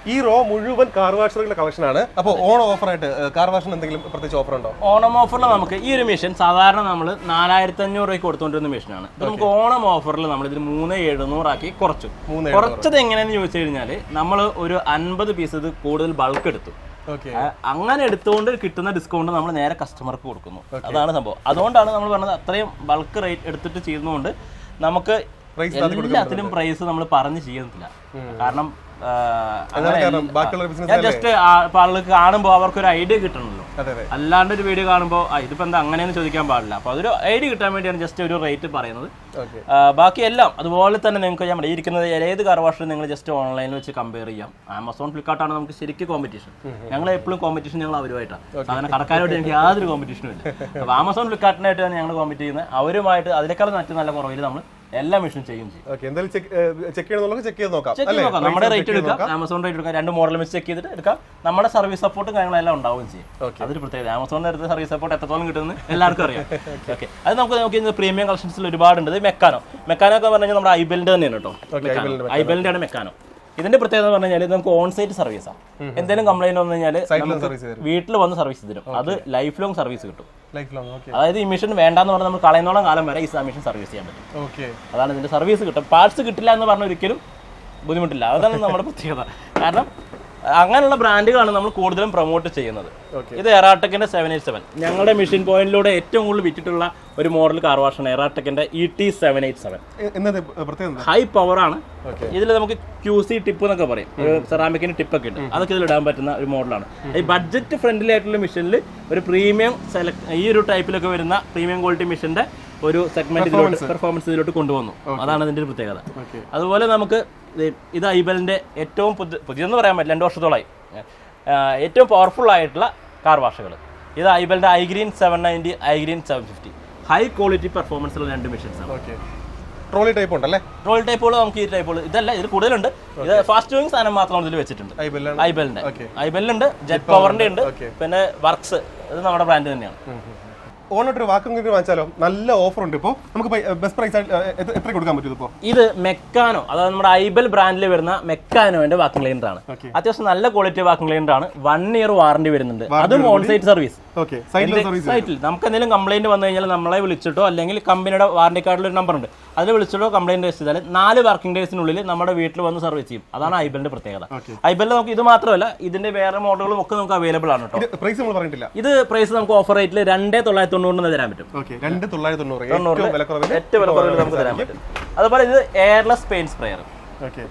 B: ഈ റോ മുഴുവൻ കാർ വാഷറുകളുടെ കളക്ഷനാണ് അപ്പോൾ ഓൺ ഓഫറായിട്ട് കാർ വാഷിന് എന്തെങ്കിലും പ്രത്യേകിച്ച് ഓഫർ ഉണ്ടോ?
A: ഓണം ഓഫറിൽ നമുക്ക് ഈ ഒരു മെഷീൻ സാധാരണ നമ്മൾ നാലായിരത്തി അഞ്ഞൂറ് രൂപയ്ക്ക് കൊടുത്തുകൊണ്ടിരുന്ന മെഷീനാണ് ഇപ്പൊ നമുക്ക് ഓണം ഓഫറിൽ നമ്മൾ ഇതിൽ മൂന്ന് എഴുന്നൂറാക്കി കുറച്ചു. കുറച്ചത് എങ്ങനെയാണെന്ന് ചോദിച്ചു കഴിഞ്ഞാൽ നമ്മൾ ഒരു അൻപത് പീസ് ഇത് കൂടുതൽ ബൾക്ക് എടുത്തു. അങ്ങനെ എടുത്തുകൊണ്ട് കിട്ടുന്ന ഡിസ്കൗണ്ട് നമ്മൾ നേരെ കസ്റ്റമർക്ക് കൊടുക്കുന്നു. അതാണ് സംഭവം. അതുകൊണ്ടാണ് നമ്മൾ പറഞ്ഞത് അത്രയും ബൾക്ക് റേറ്റ് എടുത്തിട്ട് ചെയ്യുന്നതുകൊണ്ട് നമുക്ക് എല്ലാത്തിനും പ്രൈസ് നമ്മൾ പറഞ്ഞ് ചെയ്യുന്നില്ല. കാരണം ഞാൻ ജസ്റ്റ് ആളുകൾക്ക് കാണുമ്പോൾ അവർക്ക് ഒരു ഐഡിയ കിട്ടണമല്ലോ
B: അതെ
A: അല്ലാണ്ട് ഒരു വീഡിയോ കാണുമ്പോൾ ഇതിപ്പോ എന്താ അങ്ങനെയെന്ന് ചോദിക്കാൻ പാടില്ല. അപ്പൊ അതൊരു ഐഡിയ കിട്ടാൻ വേണ്ടിയാണ് ജസ്റ്റ് ഒരു റേറ്റ് പറയുന്നത്. ബാക്കി എല്ലാം അതുപോലെ തന്നെ നിങ്ങൾക്ക് ഞാൻ ഇരിക്കുന്നത് ഏത് കാർ വാഷും നിങ്ങൾ ജസ്റ്റ് ഓൺലൈനിൽ വെച്ച് കമ്പയർ ചെയ്യാം. ആമസോൺ ഫ്ലിപ്കാർട്ടാണ് നമുക്ക് ശരിക്കും കോമ്പറ്റീഷൻ ഞങ്ങൾ എപ്പോഴും കോമ്പറ്റീഷൻ ഞങ്ങൾ അവരുമായിട്ടാണ്. സാധാരണ കടക്കാരുമായിട്ട് എനിക്ക് യാതൊരു കോമ്പറ്റീഷനും ഇല്ല. അപ്പൊ ആമസോൺ ഫ്ലിപ്കാർട്ടിനായിട്ടാണ് ഞങ്ങൾ കോമ്പറ്റ് ചെയ്യുന്നത്. അവരുമായിട്ട് അതിനേക്കാളും മറ്റു നല്ല കുറവിൽ നമ്മൾ എല്ലാ മെഷീനും ചെയ്യും ചെയ്യും.
B: ഓക്കെ എന്തായാലും ചെക്ക് ചെക്ക് ചെയ്യണമെന്നുള്ളത് ചെക്ക് ചെയ്ത് നോക്കാം.
A: ചെക്ക് നോക്കാം. നമ്മുടെ റേറ്റ് എടുക്കാം. ആമസോൺ റേറ്റ് എടുക്കാം. രണ്ട് മോഡൽ വെച്ച് ചെക്ക് ചെയ്തിട്ട് എടുക്കാം. നമ്മുടെ സർവീസ് സപ്പോർട്ടും കാര്യങ്ങളെല്ലാം ഉണ്ടാവുകയും ചെയ്യും. അതൊരു പ്രത്യേകത. ആമസോണിന്റെ അടുത്ത് സർവീസ് സപ്പോർട്ട് എത്രത്തോളം കിട്ടുന്നു എല്ലാവർക്കും അറിയാം. ഓക്കെ. അത് നമുക്ക് നോക്കി പ്രീമിയം കളക്ഷൻസിൽ ഒരുപാടുണ്ട്. മെക്കാനോ മെക്കാനോ ഒക്കെ പറഞ്ഞാൽ നമ്മുടെ ഐബലിന്റെ തന്നെയാണ് കേട്ടോ.
B: ഐബെലിന്റെ
A: ആണ് മെക്കാനോ ഇതിന്റെ പ്രത്യേകത എന്ന് പറഞ്ഞു കഴിഞ്ഞാൽ നമുക്ക് ഓൺസൈറ്റ് സർവീസാണ് എന്തെങ്കിലും കംപ്ലൈന്റ് വന്നു കഴിഞ്ഞാൽ വീട്ടിൽ വന്ന് സർവീസ് തരും. അത് ലൈഫ് ലോങ് സർവീസ് കിട്ടും.
B: ലൈഫ് ലോങ് ഓക്കെ
A: അതായത് ഈ മിഷൻ വേണ്ടെന്ന് പറഞ്ഞാൽ നമ്മൾ കളയുന്നോളം കാലം വരെ ഈ മിഷൻ സർവീസ് ചെയ്യാൻ പറ്റും.
B: ഓക്കെ
A: അതാണ് ഇതിന്റെ സർവീസ് കിട്ടും. പാർട്സ് കിട്ടില്ല എന്ന് പറഞ്ഞ ഒരിക്കലും ബുദ്ധിമുട്ടില്ല. അതാണ് നമ്മുടെ പ്രത്യേകത. കാരണം അങ്ങനെയുള്ള ബ്രാൻഡുകളാണ് നമ്മൾ കൂടുതലും പ്രൊമോട്ട് ചെയ്യുന്നത്. ഇത് എറാടെക്കിന്റെ സെവൻ എയ്റ്റ് സെവൻ ഞങ്ങളുടെ മെഷീൻ പോയിന്റിലൂടെ ഏറ്റവും കൂടുതൽ വിറ്റിട്ടുള്ള ഒരു മോഡൽ കാർ വാഷാണ് എറാടെക്കിന്റെ E T seven eight seven? High power ആണ്. ഇതിൽ നമുക്ക് ക്യൂ സി ടിപ്പ് എന്നൊക്കെ പറയും. സെറാമിക്കിന് ടിപ്പൊക്കെ ഉണ്ട്. അതൊക്കെ ഇതിൽ ഇടാൻ പറ്റുന്ന ഒരു മോഡലാണ് ഈ ബഡ്ജറ്റ് ഫ്രണ്ട്ലി ആയിട്ടുള്ള മെഷീനിൽ ഒരു പ്രീമിയം സെലക്ട് ഈ ഒരു ടൈപ്പിലൊക്കെ വരുന്ന പ്രീമിയം ക്വാളിറ്റി മെഷീന്റെ ഒരു സെഗ്മെന്റ് ഇതിലോട്ട് പെർഫോമൻസ് ഇതിലോട്ട് കൊണ്ടുവന്നു. അതാണ് അതിന്റെ ഒരു പ്രത്യേകത. അതുപോലെ നമുക്ക് ഇത് ഐബലിന്റെ ഏറ്റവും പുതിയ പുതിയെന്ന് പറയാൻ പറ്റില്ല രണ്ട് വർഷത്തോളമായി ഏറ്റവും പവർഫുൾ ആയിട്ടുള്ള കാർ വാഷുകൾ ഇത് ഐബലിന്റെ I green seven ninety I green seven fifty high quality performance ഉള്ള രണ്ട് മെഷീൻസ് ആണ്.
B: ട്രോളി ടൈപ്പ് ഉണ്ടല്ലേ?
A: ട്രോളി ടൈപ്പുകൾ നമുക്ക് ഈ ടൈപ്പുകൾ ഇതല്ല ഇത് കൂടുതലുണ്ട്. ഇത് ഫാസ്റ്റ് ഡൂയിങ് സാധനം മാത്രം ഇതിൽ വെച്ചിട്ടുണ്ട്. ഐബലിന്റെ ഐബലിന്റെ ജെറ്റ് പവറിന്റെ ഉണ്ട്. പിന്നെ വർക്ക്സ് ഇത് നമ്മുടെ ബ്രാൻഡ് തന്നെയാണ്.
B: ഓണോട്ട് ഒരു വാക്കും കൂടി വാങ്ങിച്ചാലോ നല്ല ഓഫർ ഉണ്ട് ഇപ്പോൾ നമുക്ക് ബെസ്റ്റ് പ്രൈസ് എത്ര കൊടുക്കാൻ പറ്റും ഇപ്പോൾ
A: ഇത് മെക്കാനോ അതായത് നമ്മുടെ ഐബൽ ബ്രാൻഡിൽ വരുന്ന മെക്കാനോന്റെ വാക്കിംഗ് ക്ലീനർ ആണ്. അത്യാവശ്യം നല്ല ക്വാളിറ്റി വാക്കിംഗ് ക്ലീനർ ആണ്. വൺ ഇയർ വാറണ്ടി വരുന്നുണ്ട്. അതും ഓൺ സൈറ്റ് സർവീസ് സൈറ്റിൽ നമുക്ക് എന്തെങ്കിലും കംപ്ലൈന്റ് വന്നു കഴിഞ്ഞാൽ നമ്മളെ വിളിച്ചിട്ടോ അല്ലെങ്കിൽ കമ്പനിയുടെ വാറണ്ടി കാർഡിൽ ഒരു നമ്പർ ഉണ്ട്. അതിൽ വിളിച്ചിട്ടോ കംപ്ലൈന്റ് രജിസ്റ്റർ ചെയ്താൽ നാല് വർക്കിംഗ് ഡേയ്സിനുള്ളിൽ നമ്മുടെ വീട്ടിൽ വന്ന് സർവീസ് ചെയ്യും. അതാണ് ഐബലിന്റെ പ്രത്യേകത. ഐബലിൽ നമുക്ക് ഇത് മാത്രമല്ല ഇതിന്റെ വേറെ മോഡലുകളും ഒക്കെ നമുക്ക് അവൈലബിൾ ആണ് കേട്ടോ
B: ഇത് പ്രൈസ് നമ്മൾ പറഞ്ഞിട്ടില്ല.
A: ഇത് പ്രൈസ് നമുക്ക് ഓഫർ റേറ്റിൽ രണ്ടേ തൊള്ളായിരത്തി തൊണ്ണൂറിന് തരാൻ പറ്റും.
B: ഏറ്റവും
A: വില കുറവിൽ നമുക്ക് തരാൻ പറ്റും. അതുപോലെ ഇത് എയർലെസ് പെയിന്റ് സ്പ്രേയർ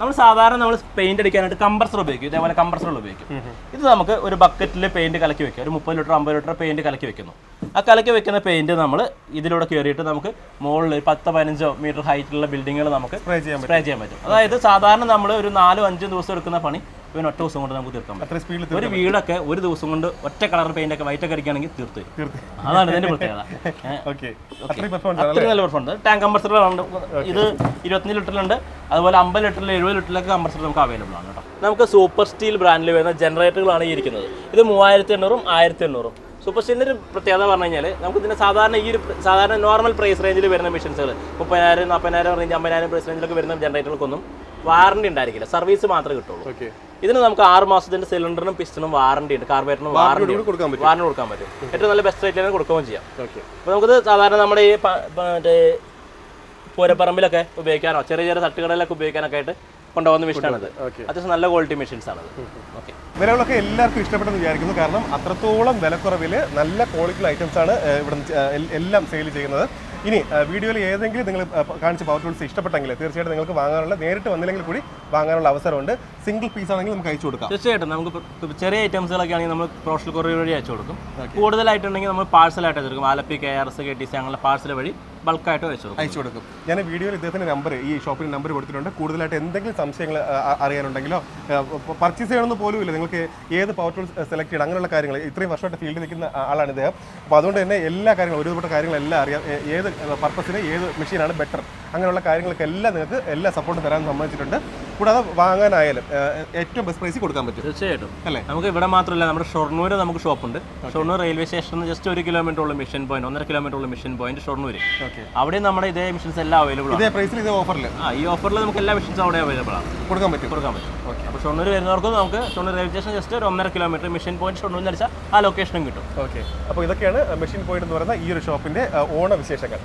A: നമ്മൾ സാധാരണ നമ്മൾ പെയിന്റ് അടിക്കാനായിട്ട് കംപ്രസർ ഉപയോഗിക്കും. ഇതേപോലെ കമ്പ്രസറുകൾ ഉപയോഗിക്കും. ഇത് നമുക്ക് ഒരു ബക്കറ്റിൽ പെയിന്റ് കലക്കി വെക്കുക ഒരു മുപ്പത് ലിറ്റർ അമ്പത് ലിറ്റർ പെയിന്റ് കലക്കി വെക്കുന്നു. ആ കലക്കി വെക്കുന്ന പെയിന്റ് നമ്മൾ ഇതിലൂടെ കയറിയിട്ട് നമുക്ക് മുകളിൽ ഒരു പത്ത് പതിനഞ്ചോ മീറ്റർ ഹൈറ്റിലുള്ള ബിൽഡിങ്ങുകൾ നമുക്ക്
B: സ്പ്രേ ചെയ്യാൻ പറ്റും.
A: അതായത് സാധാരണ നമ്മൾ ഒരു നാലോ അഞ്ചോ ദിവസം എടുക്കുന്ന പണി ഒറ്റ ദിവസം കൊണ്ട് നമുക്ക് തീർക്കാം പറ്റും. ഒരു വീടൊക്കെ ഒരു ദിവസം കൊണ്ട് ഒറ്റ കളർ പെയിന്റ് ഒക്കെ വൈറ്റ് ഒക്കെ അടിക്കുകയാണെങ്കിൽ തീർത്ത് അതാണ് ഇതിന്റെ പ്രത്യേകത.
B: അത്രയും
A: നല്ല പെർഫോമൻസ് ടാങ്ക് കമ്പർസറുകളുണ്ട് ഇത് ഇരുപത്തിയഞ്ച് ലിറ്ററിലുണ്ട്. അതുപോലെ അമ്പത് ലിറ്ററിൽ എഴുപത് ലിറ്ററിലൊക്കെ കംപ്രസർ നമുക്ക് അവൈലബിൾ ആണ് കേട്ടോ. നമുക്ക് സൂപ്പർ സ്റ്റീൽ ബ്രാൻഡിൽ വരുന്ന ജനറേറ്ററുകളാണ് ഈ ഇരിക്കുന്നത്. ഇത് മൂവായിരത്തി എണ്ണൂറും ആയിരത്തി എണ്ണൂറും സൂപ്പർ സ്റ്റീലിന്റെ ഒരു പ്രത്യേകത പറഞ്ഞു കഴിഞ്ഞാൽ നമുക്ക് ഇതിന്റെ സാധാരണ ഈ ഒരു സാധാരണ നോർമൽ പ്രൈസ് റേഞ്ചിൽ വരുന്ന മെഷീൻസുകൾ മുപ്പതിനായിരം നാൽപ്പതിനായിരം റേഞ്ച് അമ്പതിനായിരം പ്രൈസ് റേഞ്ചിലൊക്കെ വരുന്ന ജനറേറ്ററുകൾക്കൊന്നും വാറണ്ടി ഉണ്ടായിരിക്കില്ല. സർവീസ് മാത്രമേ കിട്ടുള്ളൂ.
B: ഓക്കെ
A: ഇതിന് നമുക്ക് ആറ് മാസത്തിന്റെ സിലിണ്ടറിനും പിസ്റ്റണും വാറണ്ടി ഉണ്ട്. കാർബേറ്ററിനും വാറണ്ടി
B: കൂടി കൊടുക്കാൻ പറ്റും.
A: വാറണ്ടി കൊടുക്കാൻ പറ്റും. ഏറ്റവും നല്ല ബെസ്റ്റ് റേറ്റിൽ കൊടുക്കുകയും ചെയ്യാം.
B: ഓക്കെ
A: അപ്പോൾ നമുക്കിത് സാധാരണ നമ്മുടെ ഈ പൂരപ്പറമ്പിലൊക്കെ ഉപയോഗിക്കാനോ ചെറിയ ചെറിയ തട്ടുകടയിലൊക്കെ ഉപയോഗിക്കാനൊക്കെ ആയിട്ട് കൊണ്ടുപോകുന്ന മെഷീനാണിത്
B: ആണ്
A: അത്യാവശ്യം നല്ല ക്വാളിറ്റി മെഷീൻസ് ആണ് ഓക്കെ
B: വിലകളൊക്കെ എല്ലാവർക്കും ഇഷ്ടപ്പെട്ടെന്ന് വിചാരിക്കുന്നു. കാരണം അത്രത്തോളം വിലക്കുറവിൽ നല്ല ക്വാളിറ്റി ഐറ്റംസ് ആണ് ഇവിടെ എല്ലാം സെയിൽ ചെയ്യുന്നത്. ഇനി വീഡിയോയിൽ ഏതെങ്കിലും നിങ്ങൾ കാണിച്ച പവർ ടൂൾസ് ഇഷ്ടപ്പെട്ടെങ്കിൽ തീർച്ചയായിട്ടും നിങ്ങൾക്ക് വാങ്ങാനുള്ള നേരിട്ട് വന്നില്ലെങ്കിൽ കൂടി വാങ്ങാനുള്ള അവസരമുണ്ട്. സിംഗിൾ പീസ് ആണെങ്കിൽ നമുക്ക് അയച്ചു കൊടുക്കാം.
A: തീർച്ചയായിട്ടും. നമുക്ക് ചെറിയ ഐറ്റംസുകളൊക്കെ ആണെങ്കിൽ നമ്മൾ പ്രൊഫഷണൽ കൊറിയർ വഴി അയച്ചു കൊടുക്കും. കൂടുതലായിട്ടുണ്ടെങ്കിൽ നമ്മൾ പാഴ്സലായിട്ട് അയച്ചു കൊടുക്കും. Alleppey K R S K T C അങ്ങനെ പാഴ്സൽ വഴി ബൾക്കായിട്ട് അയച്ചു
B: അയച്ചു കൊടുക്കും. ഞാൻ വീഡിയോയിൽ ഇദ്ദേഹത്തിന്റെ നമ്പർ ഈ ഷോപ്പിന്റെ നമ്പർ കൊടുത്തിട്ടുണ്ട്. കൂടുതലായിട്ട് എന്തെങ്കിലും സംശയങ്ങൾ അറിയാനുണ്ടെങ്കിലോ പർച്ചേസ് ചെയ്യണമെന്ന് പോലും ഇല്ല നിങ്ങൾക്ക് ഏത് പവർ ടൂൾസ് സെലക്ട് ചെയ്യണം അങ്ങനെയുള്ള കാര്യങ്ങൾ. ഇത്രയും വർഷമായിട്ട് ഫീൽഡിൽ നിൽക്കുന്ന ആളാണ് ഇദ്ദേഹം. അപ്പോൾ അതുകൊണ്ട് തന്നെ എല്ലാ കാര്യങ്ങളും ഒരുപാട് കാര്യങ്ങളെല്ലാം അറിയാം. ഏത് പർപ്പസിന് ഏത് മെഷീനാണ് ബെറ്റർ അങ്ങനെയുള്ള കാര്യങ്ങൾക്ക് എല്ലാം നിങ്ങൾക്ക് എല്ലാ സപ്പോർട്ടും തരാൻ സമ്മതിച്ചിട്ടുണ്ട്. കൂടാതെ വാങ്ങാനായാലും ഏറ്റവും ബെസ്റ്റ് പ്രൈസിൽ കൊടുക്കാൻ പറ്റും.
A: തീർച്ചയായിട്ടും.
B: അല്ലേ?
A: നമുക്ക് ഇവിടെ മാത്രമല്ല നമ്മുടെ ഷൊർണൂര് നമുക്ക് ഷോപ്പുണ്ട് ഷൊർണൂർ റെയിൽവേ സ്റ്റേഷനിൽ ജസ്റ്റ് ഒരു കിലോമീറ്റർ ഉള്ള മിഷൻ പോയിന്റ് ഒന്നര കിലോമീറ്റർ ഉള്ള മിഷൻ പോയിന്റ് ഷൊർണൂർ
B: ഓക്കെ
A: അവിടെ നമ്മുടെ ഇതേ മിഷൻസ് എല്ലാം അവൈലബിൾ
B: ഇതേ പ്രൈസിൽ ഇതേ ഓഫറിൽ
A: ആ ഈ ഓഫറിൽ നമുക്ക് എല്ലാ മിഷൻസ് അവിടെ അവൈലബിൾ ആണ്.
B: കൊടുക്കാൻ പറ്റും.
A: കൊടുക്കാൻ പറ്റും. ഓക്കെ അപ്പോൾ ഷൊർണൂർ വരുന്നവർക്ക് നമുക്ക് ഷൊർണൂർ റെയിൽവേ സ്റ്റേഷൻ ജസ്റ്റ് ഒരു ഒന്നര കിലോമീറ്റർ മിഷൻ പോയിന്റ് ഷൊർണൂർ എന്ന് അടിച്ചാൽ ആ ലൊക്കേഷനും കിട്ടും.
B: ഓക്കെ അപ്പോൾ ഇതൊക്കെയാണ് മിഷൻ പോയിന്റ് എന്ന് പറയുന്ന ഈ ഒരു ഷോപ്പിന്റെ ഓണ വിശേഷങ്ങൾ